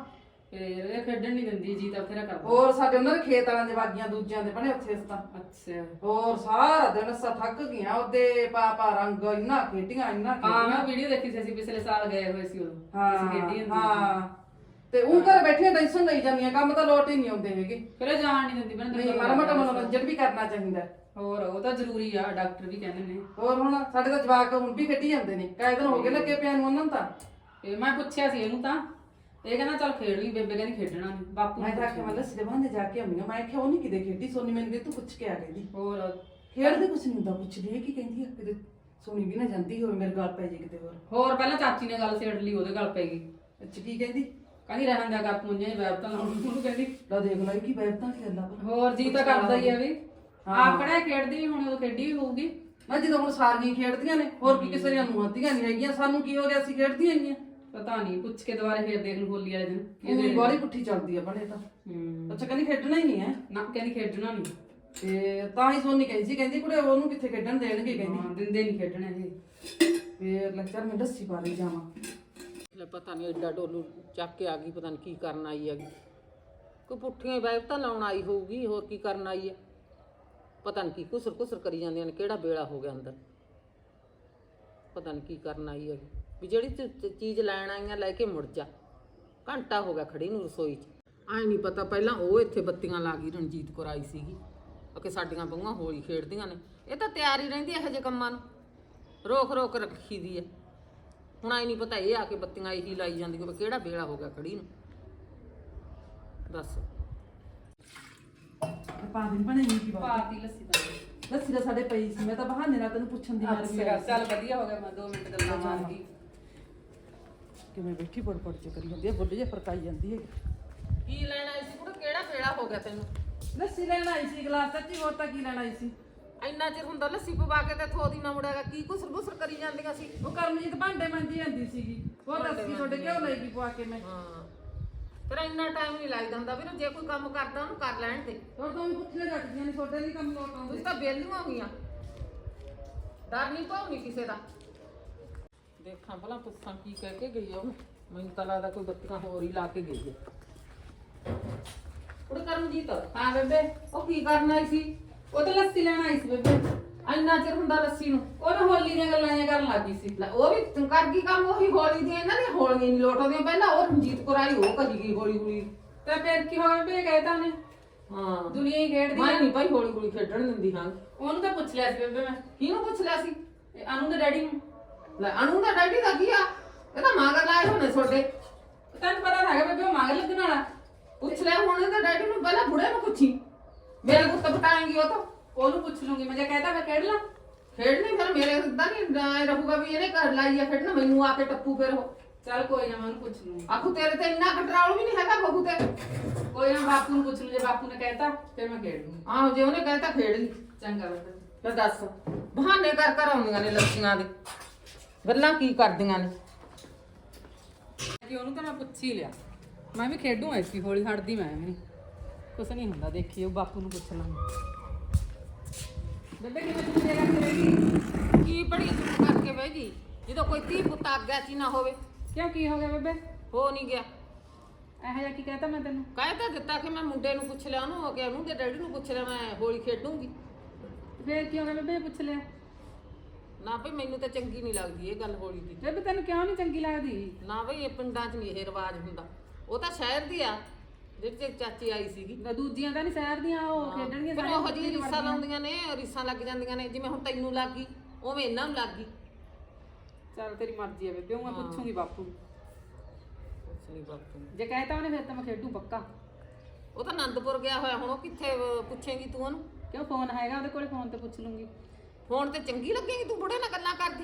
ਫੇਰ ਇਹ ਖੇਡਣ ਨਹੀਂ ਦਿੰਦੀ ਜੀ ਤਾਂ ਫੇਰਾ ਕਰਦਾ। ਹੋਰ ਸਾਡੇ ਉਹਨਾਂ ਦੇ ਖੇਤ ਵਾਲਿਆਂ ਦੇ ਵਾਗੀਆਂ ਦੂਜਿਆਂ ਦੇ ਬਣੇ ਉੱਥੇ ਇਸ ਤਾਂ ਅੱਛਾ। ਹੋਰ ਸਾਰਾ ਦਿਨ ਅਸਾਂ ਥੱਕ ਗਈਆਂ ਉਹਦੇ ਪਾਪਾ ਰੰਗ ਇੰਨਾ ਖੇਡੀਆਂ ਇੰਨਾ ਹਾਂ ਮੈਂ ਖੇਡੀਆਂ। ਵੀਡੀਓ ਦੇਖੀ ਸੀ ਅਸੀਂ ਪਿਛਲੇ ਸਾਲ ਗਏ ਹੋਏ ਸੀ ਉਦੋਂ। ਹਾਂ ਹਾਂ। ਤੇ ਉਹ ਘਰ ਬੈਠੀਆਂ ਟੈਨਸ਼ਨ ਲਈ ਜਾਂਦੀਆਂ ਕੰਮ ਤਾਂ ਲੋਟ ਹੀ ਨਹੀਂ ਆਉਂਦੇ ਹੈਗੇ। ਫਿਰ ਜਾਣ ਨਹੀਂ ਦਿੰਦੀ ਬਣ ਨਹੀਂ ਮਾੜਾ ਮੋਟਾ ਮਨੋਰੰਜਨ ਵੀ ਕਰਨਾ ਚਾਹੀਦਾ। ਹੈ। ਹੋਰ ਉਹ ਤਾਂ ਜ਼ਰੂਰੀ ਆ ਡਾਕਟਰ ਵੀ ਕਹਿੰਦੇ ਨੇ। ਹੋਰ ਹੁਣ ਸਾਡੇ ਤਾਂ ਜਵਾਕ ਹੁਣ ਵੀ ਖੇਡੀ ਜਾਂਦੇ ਨੇ ਕਾਇ ਦਿਨ ਹੋ ਗਏ ਲੱਗੇ ਪਿਆ ਨੂੰ ਉਹਨਾਂ ਨੂੰ ਤਾਂ। ਇਹ ਮੈਂ ਪੁੱਛਿਆ ਸੀ ਇਹਨੂੰ ਤਾਂ ਇਹ ਕਹਿੰਦਾ ਚੱਲ ਖੇਡ ਲਈ ਬੇਬੇ ਕਹਿੰਦੀ ਖੇਡਣਾ ਨਹੀਂ ਬਾਪੂ ਮੈਂ ਨੂੰ ਤਾਂ ਆਖਿਆ ਮੈਂ ਲੱਸੀ ਦੇ ਬਹਾਨੇ ਜਾ ਕੇ ਆਉਂਦੀ ਹਾਂ। ਮੈਂ ਆਖਿਆ ਉਹ ਨਹੀਂ ਕਿਤੇ ਖੇਡੀ ਸੋਨੀ ਮੈਨੂੰ ਕਹਿੰਦੀ ਤੂੰ ਪੁੱਛ ਕੇ ਆ ਗਈ ਹੋਰ। ਖੇਡਦੇ ਕੁਛ ਨਹੀਂ ਹੁੰਦਾ ਪੁੱਛਦੀ ਹੈ ਕੀ ਕਹਿੰਦੀ ਆ ਕਿਤੇ ਸੋਨੀ ਵੀ ਨਾ ਜਾਂਦੀ ਹੋਵੇ ਮੇਰੇ ਗੱਲ ਪੈ ਜੇ ਕਿਤੇ ਹੋਰ। ਹੋਰ ਪਹਿਲਾਂ ਚਾਚੀ ਨੇ ਗੱਲ ਛੇੜ ਲਈ ਉਹਦੇ ਗੱਲ ਪੈ ਗਈ। ਅੱਛਾ ਕੀ ਕਹਿੰਦੀ? ਕਹਿੰਦੀ ਰਹਿਣ ਦਿਆ ਕਰ ਪੁੰਜੇ ਵੈਬ ਤਾਂ ਲਾਉਣ ਨੂੰ ਕਹਿੰਦੀ ਲਾ ਦੇਖ ਲੈ ਕੀ ਬੈਠਾ ਖੇਲਦਾ ਪਰ ਹੋਰ ਜੀ ਤਾਂ ਕਰਦਾ ਹੀ ਆ ਵੀ। ਆਪ ਕਿਹੜਾ ਖੇਡਦੀ ਵੀ ਹੁਣ ਉਹ ਖੇਡੀ ਵੀ ਹੋਊਗੀ। ਮੈਂ ਜਦੋਂ ਹੁਣ ਸਾਰੀਆਂ ਖੇਡਦੀਆਂ ਨੇ ਹੋਰ ਕੀ ਕਿਸੇ ਦੀਆਂ ਨੂੰਹਾਂ ਨਹੀਂ ਹੈਗੀਆਂ ਸਾਨੂੰ ਕੀ ਹੋ ਗਿਆ ਅਸੀਂ ਖੇਡਦੀਆਂ ਆਈਆਂ ਪਤਾ ਨਹੀਂ ਪੁੱਛ ਕੇ ਦੁਬਾਰੇ ਫੇਰ ਦੇਖ ਲੂ ਹੋਲੀ ਵਾਲੇ ਦਿਨ ਇਹ ਬਾਲੀ ਪੁੱਠੀ ਚੱਲਦੀ ਆ ਬਣੇ ਤਾਂ। ਹੂੰ। ਅੱਛਾ ਕਹਿੰਦੀ ਖੇਡਣਾ ਹੀ ਨਹੀਂ ਹੈ। ਨਾ ਕਹਿੰਦੀ ਖੇਡਣਾ ਨਹੀਂ। ਤੇ ਤਾਂ ਹੀ ਸੋਨੀ ਕਹਿੰਦੀ ਸੀ ਕਹਿੰਦੀ ਕੁੜੇ ਉਹਨੂੰ ਕਿੱਥੇ ਖੇਡਣ ਦੇਣਗੇ ਕਹਿੰਦੀ। ਹਾਂ ਦਿੰਦੇ ਨਹੀਂ ਖੇਡਣਾ ਇਹ। ਫੇਰ ਲੈਕਚਰ ਮੈਂ ਲੱਸੀ ਪਾ ਲਈ ਜਾਵਾਂ। ਲੈ ਪਤਾ ਨਹੀਂ ਐਡਾ ਡੋਲੂ ਚੱਕ ਕੇ ਆ ਗਈ, ਪਤਾ ਨਹੀਂ ਕੀ ਕਰਨ ਆਈ ਹੈਗੀ। ਕੋਈ ਪੁੱਠੀਆਂ ਵੈਬ ਤਾਂ ਲਾਉਣ ਆਈ ਹੋਊਗੀ, ਹੋਰ ਕੀ ਕਰਨ ਆਈ ਹੈ? ਪਤਾ ਨਹੀਂ ਕੀ ਕੁਸਰ ਕੁਸਰ ਕਰੀ ਜਾਂਦੀਆਂ ਨੇ, ਕਿਹੜਾ ਬੇੜਾ ਹੋ ਗਿਆ ਅੰਦਰ? ਪਤਾ ਨਹੀਂ ਕੀ ਕਰਨ ਆਈ ਹੈਗੀ। ਵੀ ਜਿਹੜੀ ਤੂੰ ਚ- ਚੀਜ਼ ਲੈਣ ਆਈਆਂ, ਲੈ ਕੇ ਮੁੜ ਜਾ। ਘੰਟਾ ਹੋ ਗਿਆ ਖੜੀ ਨੂੰ ਰਸੋਈ 'ਚ। ਆਈ ਨਹੀਂ ਪਤਾ ਪਹਿਲਾਂ ਉਹ ਇੱਥੇ ਬੱਤੀਆਂ ਲਾ ਗਈ, ਰਣਜੀਤ ਕੌਰ ਆਈ ਸੀਗੀ। ਕਿ ਸਾਡੀਆਂ ਬਹੂਆਂ ਹੋਲੀ ਖੇਡਦੀਆਂ ਨੇ। ਇਹ ਤਾਂ ਤਿਆਰ ਹੀ ਰਹਿੰਦੀ ਇਹੋ ਜਿਹੇ ਕੰਮਾਂ ਨੂੰ। ਰੋਕ ਰੋਕ ਰੱਖੀ ਦੀ ਹੈ। ਹੁਣ ਆਈ ਨਹੀਂ ਪਤਾ ਇਹ ਆ ਕੇ ਬੱਤੀਆਂ ਇਹੀ ਲਾਈ ਜਾਂਦੀ ਕਿ ਕਿਹੜਾ ਵੇਲਾ ਹੋ ਗਿਆ ਖੜੀ ਨੂੰ? ਦੱਸ। ਪਾ ਦਿਨ ਬਣੇ ਨਹੀਂ ਕੀ ਬਾਤ। ਪਾਤੀ ਲੱਸੀ ਦਾ ਲੱਸੀ ਤਾਂ ਸਾਡੇ ਪਈ ਸੀ ਮੈਂ ਤਾਂ ਬਹਾਨੇ ਨਾਲ ਤੈਨੂੰ ਪੁੱਛਣ ਦੀ ਮਾਰ ਅੱਛਾ ਚੱਲ ਵਧੀਆ ਹੋ ਗਿਆ ਮੈਂ 2 ਮਿੰਟ ਗੱਲਾਂ ਮਾਰ ਗਈ। ਕਿਵੇਂ ਬੈਠੀ ਪੜ ਪੜ ਚ ਕਰੀ ਜਾਂਦੀ ਹੈ ਬੁੱਢ ਜੇ ਫਰਕਾਈ ਜਾਂਦੀ ਹੈ। ਕੀ ਲੈਣ ਆਈ ਸੀ ਕੁੜੇ? ਕਿਹੜਾ ਵੇਲਾ ਹੋ ਗਿਆ ਤੈਨੂੰ? ਲੱਸੀ ਲੈਣ ਆਈ ਸੀ ਗਲਾਸ ਸੱਚੀ ਹੋਰ ਤਾਂ ਕੀ ਲੈਣ ਆਈ ਸੀ? ਇੰਨਾ ਚਿਰ ਹੁੰਦਾ ਲੱਸੀ ਪਵਾ ਕੇ ਤੇ ਥੋਦੀ ਨਾ ਮੁੜਿਆਗਾ ਕੀ ਕੁਸਰ ਗੁਸਰ ਕਰੀ ਜਾਂਦੀਆਂ ਸੀ। ਉਹ ਕਰਮਜੀਤ ਭਾਂਡੇ ਮੰਜੀ ਜਾਂਦੀ ਸੀਗੀ। ਉਹ ਦੱਸੀ ਤੁਹਾਡੇ ਕਿਉਂ ਲੈ ਗਈ ਪਵਾ ਕੇ ਮੈਂ। ਹਾਂ। ਤੇਰਾ ਇੰਨਾ ਟਾਈਮ ਨਹੀਂ ਲੱਗਦਾ ਹੁੰਦਾ ਵੀਰ ਜੇ ਕੋਈ ਕੰਮ ਕਰਦਾ ਉਹਨੂੰ ਕਰ ਲੈਣ ਤੇ ਹੋਰ ਤੂੰ ਪੁੱਛ ਰੱਖਦੀਆਂ ਨਹੀਂ ਤੁਹਾਡੇ ਨਹੀਂ ਕੰਮ ਲੋਟ ਆਉਂਦੇ। ਤੁਸੀਂ ਤਾਂ ਬੇਲੀਆਂ ਹੋਈਆਂ। ਡਰ ਨਹੀਂ ਪਾਉਣੀ ਕਿਸੇ ਦਾ। ਦੇਖਾਂ ਭਲਾ ਪੁੱਛਾਂ ਕੀ ਕਹਿ ਕੇ ਗਈ ਆ ਉਹ। ਮੈਨੂੰ ਤਾਂ ਲੱਗਦਾ ਕੋਈ ਬੱਤੀਆਂ ਹੋਰ ਹੀ ਲਾ ਕੇ ਗਈ ਹੈ ਉਹ ਕਰਮਜੀਤ। ਹਾਂ ਬੇਬੇ ਉਹ ਕੀ ਕਰਨ ਆਈ ਸੀ? ਉਹ ਤਾਂ ਲੱਸੀ ਲੈਣ ਆਈ ਸੀ ਬੇਬੇ। ਇੰਨਾ ਚਿਰ ਹੁੰਦਾ ਲੱਸੀ ਨੂੰ। ਉਹ ਨਾ ਹੋਲੀ ਦੀਆਂ ਗੱਲਾਂ ਜਿਹੀਆਂ ਕਰਨ ਲੱਗੀ ਸੀ। ਲੈ ਉਹ ਵੀ ਤੂੰ ਕਰ ਗਈ ਕੰਮ ਉਹੀ ਹੋਲੀ ਦੀਆਂ ਇਹਨਾਂ ਦੀਆਂ ਹੋਲੀਆਂ ਨਹੀਂ ਲੋਟਦੀਆਂ। ਪਹਿਲਾਂ ਉਹ ਰਣਜੀਤ ਕੌਰ ਉਹ ਕਰੀ ਗਈ ਹੌਲੀ ਹੌਲੀ। ਤੇ ਫਿਰ ਕੀ ਹੋ ਗਿਆ ਬੇਬੇ ਕਹਿਤਾ ਉਹਨੇ ਹਾਂ। ਦੁਨੀਆ ਹੀ ਖੇਡਦੀ ਮੈਂ ਆ। ਨਹੀਂ ਭਾਈ ਹੌਲੀ ਹੌਲੀ ਖੇਡਣ ਦਿੰਦੀ ਹਾਂ। ਉਹਨੂੰ ਤਾਂ ਪੁੱਛ ਲਿਆ ਸੀ ਬੇਬੇ ਮੈਂ। ਕਿਹਨੂੰ ਪੁੱਛ ਲਿਆ ਸੀ? ਇਹ ਅਨੂ ਦੇ ਡੈਡੀ ਨੂੰ। ਲੈ ਅਨੂ ਦਾ ਡੈਡੀ ਦਾ ਕੀ ਆ? ਇਹ ਤਾਂ ਮਾਗਰ ਲਾਏ ਹੋਣੇ ਛੋਡੇ ਤੈਨੂੰ ਪਤਾ ਤਾਂ ਹੈਗਾ ਬੇਬੇ ਉਹ ਮਗਰ ਲੱਗਣ ਵਾਲਾ। ਪੁੱਛ ਲੈ ਹੁਣ ਇਹਦੇ ਡੈਡੀ ਨੂੰ ਪਹਿਲਾਂ ਬੁੜੇ ਨੂੰ ਪੁੱਛੀ। ਮੇਰੇ ਕੁੱਤ ਪਟਾਏਂਗੀ ਉਹ ਤਾਂ ਉਹਨੂੰ ਪੁੱਛ ਲੂੰਗੀ ਮੈਂ ਜੇ ਕਹਿਤਾ ਮੈਂ ਖੇਡ ਲਾਂ। ਖੇਡਣੀ ਫਿਰ ਮੇਰੇ ਇਦਾਂ ਨਹੀਂ ਰਹੂਗਾ ਵੀ ਇਹਨੇ ਘਰ ਲਾਈ ਆ ਖੇਡਣਾ ਮੈਨੂੰ ਆ ਕੇ ਟੱਪੂ ਫਿਰ ਉਹ। ਚੱਲ ਕੋਈ ਨਾ ਮੈਂ ਉਹਨੂੰ ਪੁੱਛ ਲੂੰਗੀ। ਆਖੂ ਤੇਰੇ ਤੇ ਇੰਨਾ ਕੰਟਰੋਲ ਵੀ ਨਹੀਂ ਹੈਗਾ ਬਹੂ ਤੇ। ਕੋਈ ਨਾ ਬਾਪੂ ਨੂੰ ਪੁੱਛ ਲੂ ਜੇ ਬਾਪੂ ਨੇ ਕਹਿਤਾ ਫਿਰ ਮੈਂ ਖੇਡ ਲੂੰਗੀ। ਆਹੋ ਜੇ ਉਹਨੇ ਕਹਿਤਾ ਖੇਡ ਲਈ। ਚੰਗਾ ਬੇਬੇ ਲੈ ਦੱਸ ਬਹਾਨੇ ਕਰ ਕਰ ਆਉਂਦੀਆਂ ਨੇ ਲੱਸੀਆਂ ਦੇ। ਗੱਲਾਂ ਕੀ ਕਰਦੀਆਂ ਨੇ? ਕਿ ਉਹਨੂੰ ਤਾਂ ਮੈਂ ਪੁੱਛ ਹੀ ਲਿਆ। ਮੈਂ ਵੀ ਖੇਡੂ ਐਸੀ ਹੋਲੀ ਹਟਦੀ ਮੈਂ ਵੀ। ਕੁਛ ਨਹੀਂ ਹੁੰਦਾ ਦੇਖੀ ਉਹ ਬਾਪੂ ਨੂੰ ਪੁੱਛ ਲਾਂਗੇ। ਬੇਬੇ ਕਿਵੇਂ ਤੂੰ ਤੇਰਾ ਕਰੇਗੀ ਕੀ ਬੜੀ ਚੁੱਪ ਕਰਕੇ ਬਹਿ ਗਈ? ਜਦੋਂ ਕੋਈ ਧੀ ਪੁੱਤ ਆਗਿਆ ਹੀ ਨਾ ਹੋਵੇ। ਕਿਉਂ ਕੀ ਹੋ ਗਿਆ ਬੇਬੇ? ਹੋ ਨਹੀਂ ਗਿਆ। ਇਹੋ ਜਿਹਾ ਕੀ ਕਹਿਤਾ ਮੈਂ ਤੈਨੂੰ? ਕਹਿ ਤਾਂ ਦਿੱਤਾ ਕਿ ਮੈਂ ਮੁੰਡੇ ਨੂੰ ਪੁੱਛ ਲਿਆ ਉਹਨੂੰ ਹੋ ਗਿਆ ਉਹਨੂੰ ਤੇ ਡੈਡੀ ਨੂੰ ਪੁੱਛ ਲਿਆ ਮੈਂ ਹੋਲੀ ਖੇਡੂੰਗੀ। ਫੇਰ ਕੀ ਹੋ ਗਿਆ ਬੇਬੇ ਪੁੱਛ ਲਿਆ? ਨਾ ਭਈ ਮੈਨੂੰ ਤਾਂ ਚੰਗੀ ਨਹੀਂ ਲੱਗਦੀ ਇਹ ਗੱਲ ਹੋਲੀ ਦੀ। ਬੇਬੇ ਤੈਨੂੰ ਕਿਉਂ ਨਹੀਂ ਚੰਗੀ ਲੱਗਦੀ? ਨਾ ਭਈ ਇਹ ਪਿੰਡਾਂ 'ਚ ਨਹੀਂ ਇਹ ਰਿਵਾਜ ਹੁੰਦਾ। ਉਹ ਤਾਂ ਸ਼ਹਿਰ ਦੀ ਆ। ਜਿਹੜੀ ਤੇ ਚਾਚੀ ਆਈ ਸੀਗੀ। ਨਾ ਦੂਜੀਆਂ ਤਾਂ ਨਹੀਂ ਸ਼ਹਿਰ ਦੀਆਂ ਉਹ ਖੇਡਣਗੀਆਂ ਪਰ ਉਹ ਜਿਹੀ ਰੀਸਾਂ ਲਾਉਂਦੀਆਂ ਨੇ ਰੀਸਾਂ ਲੱਗ ਜਾਂਦੀਆਂ ਨੇ। ਜਿਵੇਂ ਹੁਣ ਤੈਨੂੰ ਲੱਗ ਗਈ ਉਵੇਂ ਇਹਨਾਂ ਨੂੰ ਲੱਗ ਗਈ। ਚੱਲ ਤੇਰੀ ਮਰਜ਼ੀ ਹੈ ਬੇਬੇ ਉਹ ਮੈਂ ਪੁੱਛੂੰਗੀ ਬਾਪੂ ਨੂੰ। ਕੁਛ ਨੀ। ਬਾਪੂ ਜੇ ਕਹਿਤਾ ਉਹਨੇ ਫਿਰ ਤਾਂ ਮੈਂ ਖੇਡੂ ਪੱਕਾ। ਉਹ ਤਾਂ ਆਨੰਦਪੁਰ ਗਿਆ ਹੋਇਆ ਹੁਣ ਉਹ ਕਿੱਥੇ ਅਹ, ਪੁੱਛੇਂਗੀ ਤੂੰ ਉਹਨੂੰ? ਕਿਉਂ ਫੋਨ ਹੈਗਾ ਉਹਦੇ ਕੋਲੇ ਫੋਨ ਤੇ ਪੁੱਛ ਲੂੰਗੀ। ਫੋਨ ਤੇ ਚੰਗੀ ਲੱਗੇਗੀ ਤੂੰ ਬੁੜੇ ਨਾਲ ਗੱਲਾਂ ਕਰਦੀ।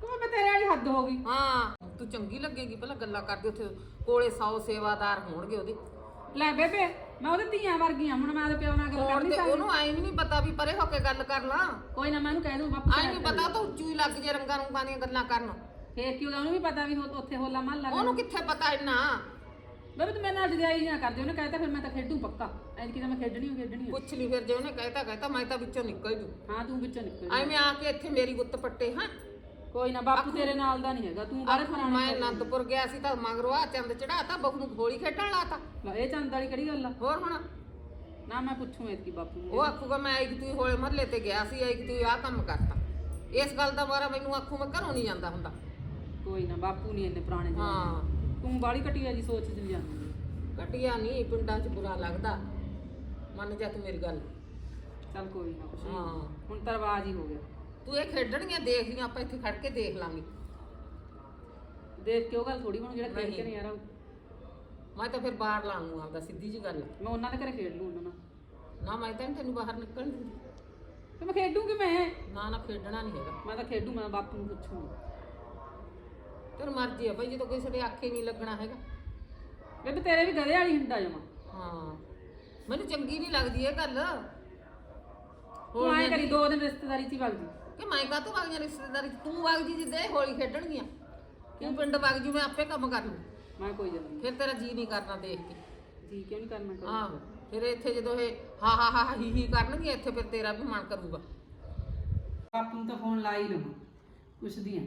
ਕਿਉਂ ਮੈਂ ਤੇਰੇ ਵਾਲੀ ਹੱਦ ਹੋ ਗਈ? ਹਾਂ। ਤੂੰ ਚੰਗੀ ਲੱਗੇਗੀ ਪਹਿਲਾਂ ਗੱਲਾਂ ਕਰਦੀ ਉੱਥੇ ਕੋਲੇ 100 ਸੇਵਾਦਾਰ ਹੋਣਗੇ ਉਹਦੇ। ਲੈ ਬੇਬੇ ਮੈਂ ਉਹਦੇ ਧੀਆਂ ਵਰਗੀ ਆ ਹੁਣ ਮੈਂ ਉਹਦੇ ਪਿਓ ਨਾਲ ਗੱਲ ਕਰ ਨਹੀਂ ਤੇ ਸਕਦੀ ਉਹਨੂੰ ਐ ਵੀ ਨਹੀਂ ਪਤਾ ਵੀ ਪਰੇ ਹੋ ਕੇ ਗੱਲ ਕਰ ਲਾਂ। ਕੋਈ ਨਾ ਮੈਂ ਉਹਨੂੰ ਕਹਿ ਦੂੰ ਬਾਪੂ ਐ ਨਹੀਂ ਪਤਾ ਤਾਂ ਉੱਚੂ ਹੀ ਲੱਗ ਜੇ ਰੰਗਾਂ ਰੰਗਾਂ ਦੀਆਂ ਗੱਲਾਂ ਕਰਨ। ਫੇਰ ਕੀ ਹੋ ਗਿਆ ਉਹਨੂੰ ਵੀ ਪਤਾ ਵੀ ਉੱਥੇ ਹੋਲਾ ਮਹੱਲਾ। ਉਹਨੂੰ ਕਿੱਥੇ ਪਤਾ ਇੰਨਾ? ਬੇਬੇ ਤੂੰ ਮੇਰੇ ਨਾਲ ਜਦਾਈ ਨਾ ਕਰਦੇ ਉਹਨੇ ਕਹਿਤਾ ਫਿਰ ਮੈਂ ਤਾਂ ਖੇਡੂ ਪੱਕਾ। ਐਤਕੀ ਤਾਂ ਮੈਂ ਖੇਡਣੀ ਓ ਖੇਡਣੀ ਓ। ਪੁੱਛ ਲਈ ਫਿਰ ਜੇ ਉਹਨੇ ਕਹਿਤਾ ਕਹਿਤਾ ਮੈਂ ਤਾਂ ਵਿੱਚੋਂ ਨਿਕਲ ਜੂ। ਹਾਂ ਤੂੰ ਵਿੱਚੋਂ ਨਿਕਲ ਐਵੇਂ ਆ ਕੇ ਇੱਥੇ ਮੇਰੀ ਗੁੱਤ ਪੱਟੇ ਹਾਂ? ਕੋਈ ਨਾ ਬਾਪੂ ਤੇਰੇ ਨਾਲ ਦਾ ਨਹੀਂ ਹੈਗਾ ਤੂੰ ਬਾਰੇ ਪੁਰਾਣਾ ਮੈਂ ਅਨੰਦਪੁਰ ਗਿਆ ਸੀ ਤਾਂ ਮਗਰੋਂ ਆ ਚੰਦ ਚੜਾਤਾ ਬਹੂ ਨੂੰ ਗੋਲੀ ਖੇਡਣ ਲਾਤਾ। ਲੈ, ਇਹ ਚੰਦ ਵਾਲੀ ਕਿਹੜੀ ਗੱਲ ਆ? ਹੋਰ ਹੁਣ? ਨਾ ਮੈਂ ਪੁੱਛੂ ਐਤਕੀ ਬਾਪੂ ਨੂੰ। ਉਹ ਆਖੂਗਾ ਮੈਂ ਆਈ ਕਿ ਤੂੰ ਹੋਲੇ ਮਹੱਲੇ ਤੇ ਗਿਆ ਸੀ ਆਈ ਕਿ ਤੂੰ ਆਹ ਕੰਮ ਕਰਤਾ। ਇਸ ਗੱਲ ਦਾ ਬਾਰਾ ਮੈਨੂੰ ਆਖੂ ਮੈਂ ਘਰੋਂ ਨਹੀਂ ਜਾਂਦਾ ਹੁੰਦਾ। ਕੋਈ ਨਾ ਬਾਪੂ ਨਹੀਂ ਇੰਨੇ ਪੁਰਾਣੇ ਹਾਂ। ਜਮਾਨੇ ਤੂੰ ਬਾਲੀ ਘਟੀਆ ਜੀ ਸੋਚ ਚ ਜਾਂਦੀ ਹੈ। ਘਟਿਆ ਨਹੀਂ ਪਿੰਡਾਂ 'ਚ ਬੁਰਾ ਲੱਗਦਾ। ਮੰਨ ਜਾ ਤੂੰ ਮੇਰੀ ਗੱਲ। ਚੱਲ ਕੋਈ ਨਾ ਕੁਛ ਨੀ। ਹਾਂ। ਹੁਣ ਤਾਂ ਰਿਵਾਜ ਹੀ ਹੋ ਗਿਆ। ਤੂੰ ਇਹ ਖੇਡਣੀਆਂ ਦੇਖ ਲਈਆਂ ਆਪਾਂ ਇੱਥੇ ਖੜ ਕੇ ਦੇਖ ਲਾਂਗੇ। ਦੇਖ ਕੇ ਉਹ ਗੱਲ ਥੋੜੀ ਹੁਣ ਜਿਹੜਾ ਖੇਡ ਕੇ ਨਹੀਂ। ਯਾਰ ਮੈਂ ਤਾਂ ਫਿਰ ਬਾਹਰ ਲਾਂਗੂ ਆਪਦਾ ਸਿੱਧੀ ਜੀ ਗੱਲ। ਮੈਂ ਉਹਨਾਂ ਦੇ ਘਰੇ ਖੇਡ ਲੂ ਉਹਨਾਂ ਨਾਲ। ਨਾ ਮੈਂ ਤਾਂ ਨੀ ਤੈਨੂੰ ਬਾਹਰ ਨਿਕਲਣ ਦਿੰਦੀ। ਤੇ ਮੈਂ ਖੇਡੂਗੀ ਮੈਂ? ਨਾ ਨਾ ਖੇਡਣਾ ਨਹੀਂ ਹੈਗਾ। ਮੈਂ ਤਾਂ ਖੇਡੂ ਮੈਂ ਬਾਪੂ ਨੂੰ ਪੁੱਛੂਗੀ। ਤੇਰੀ ਮਰਜ਼ੀ ਆ ਭਾਈ ਜਦੋਂ ਕਿਸੇ ਦੇ ਆਖੇ ਨਹੀਂ ਲੱਗਣਾ ਹੈਗਾ। ਬੇਬੇ ਤੇਰੇ ਵੀ ਗਧੇ ਵਾਲੀ ਹੁੰਦਾ ਜਮਾ। ਹਾਂ। ਮੈਨੂੰ ਚੰਗੀ ਨਹੀਂ ਲੱਗਦੀ ਇਹ ਗੱਲ। ਤੂੰ ਐਂ ਕਰੀ ਦੋ ਦਿਨ ਰਿਸ਼ਤੇਦਾਰੀ ਚ ਹੀ ਵਗ ਜੀ ਕਿ ਮੈਂ ਕਾਹਤੋਂ ਵਗ ਜਾ ਰਿਸ਼ਤੇਦਾਰੀ 'ਚ? ਤੂੰ ਵਗ ਜੀ ਜਿੱਦੇ ਹੋਲੀ ਖੇਡਣਗੀਆਂ। ਤੂੰ ਪਿੰਡ ਵਗ ਜੂ ਮੈਂ ਆਪੇ ਕੰਮ ਕਰ ਲੂ। ਮੈਂ ਕੋਈ ਜਾਂਦੀ ਫਿਰ ਤੇਰਾ ਜੀ ਨਹੀਂ ਕਰਨਾ ਦੇਖ ਕੇ। ਜੀ ਕਿਉਂ ਨਹੀਂ ਕਰਨਾ ਕਰ ਆਹੋ ਫਿਰ ਇੱਥੇ ਜਦੋਂ ਇਹ ਹਾ ਹਾ ਹਾ ਹੀ ਹੀ ਕਰਨਗੇ ਇੱਥੇ ਫਿਰ ਤੇਰਾ ਵੀ ਮਨ ਕਰੂਗਾ। ਬਾਪੂ ਨੂੰ ਤਾਂ ਫੋਨ ਲਾ ਹੀ ਲਵਾਂ। ਪੁੱਛਦੀ ਆਂ।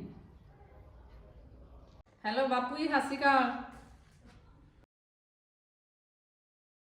ਹੈਲੋ ਬਾਪੂ ਜੀ ਸਤਿ ਸ਼੍ਰੀ ਅਕਾਲ।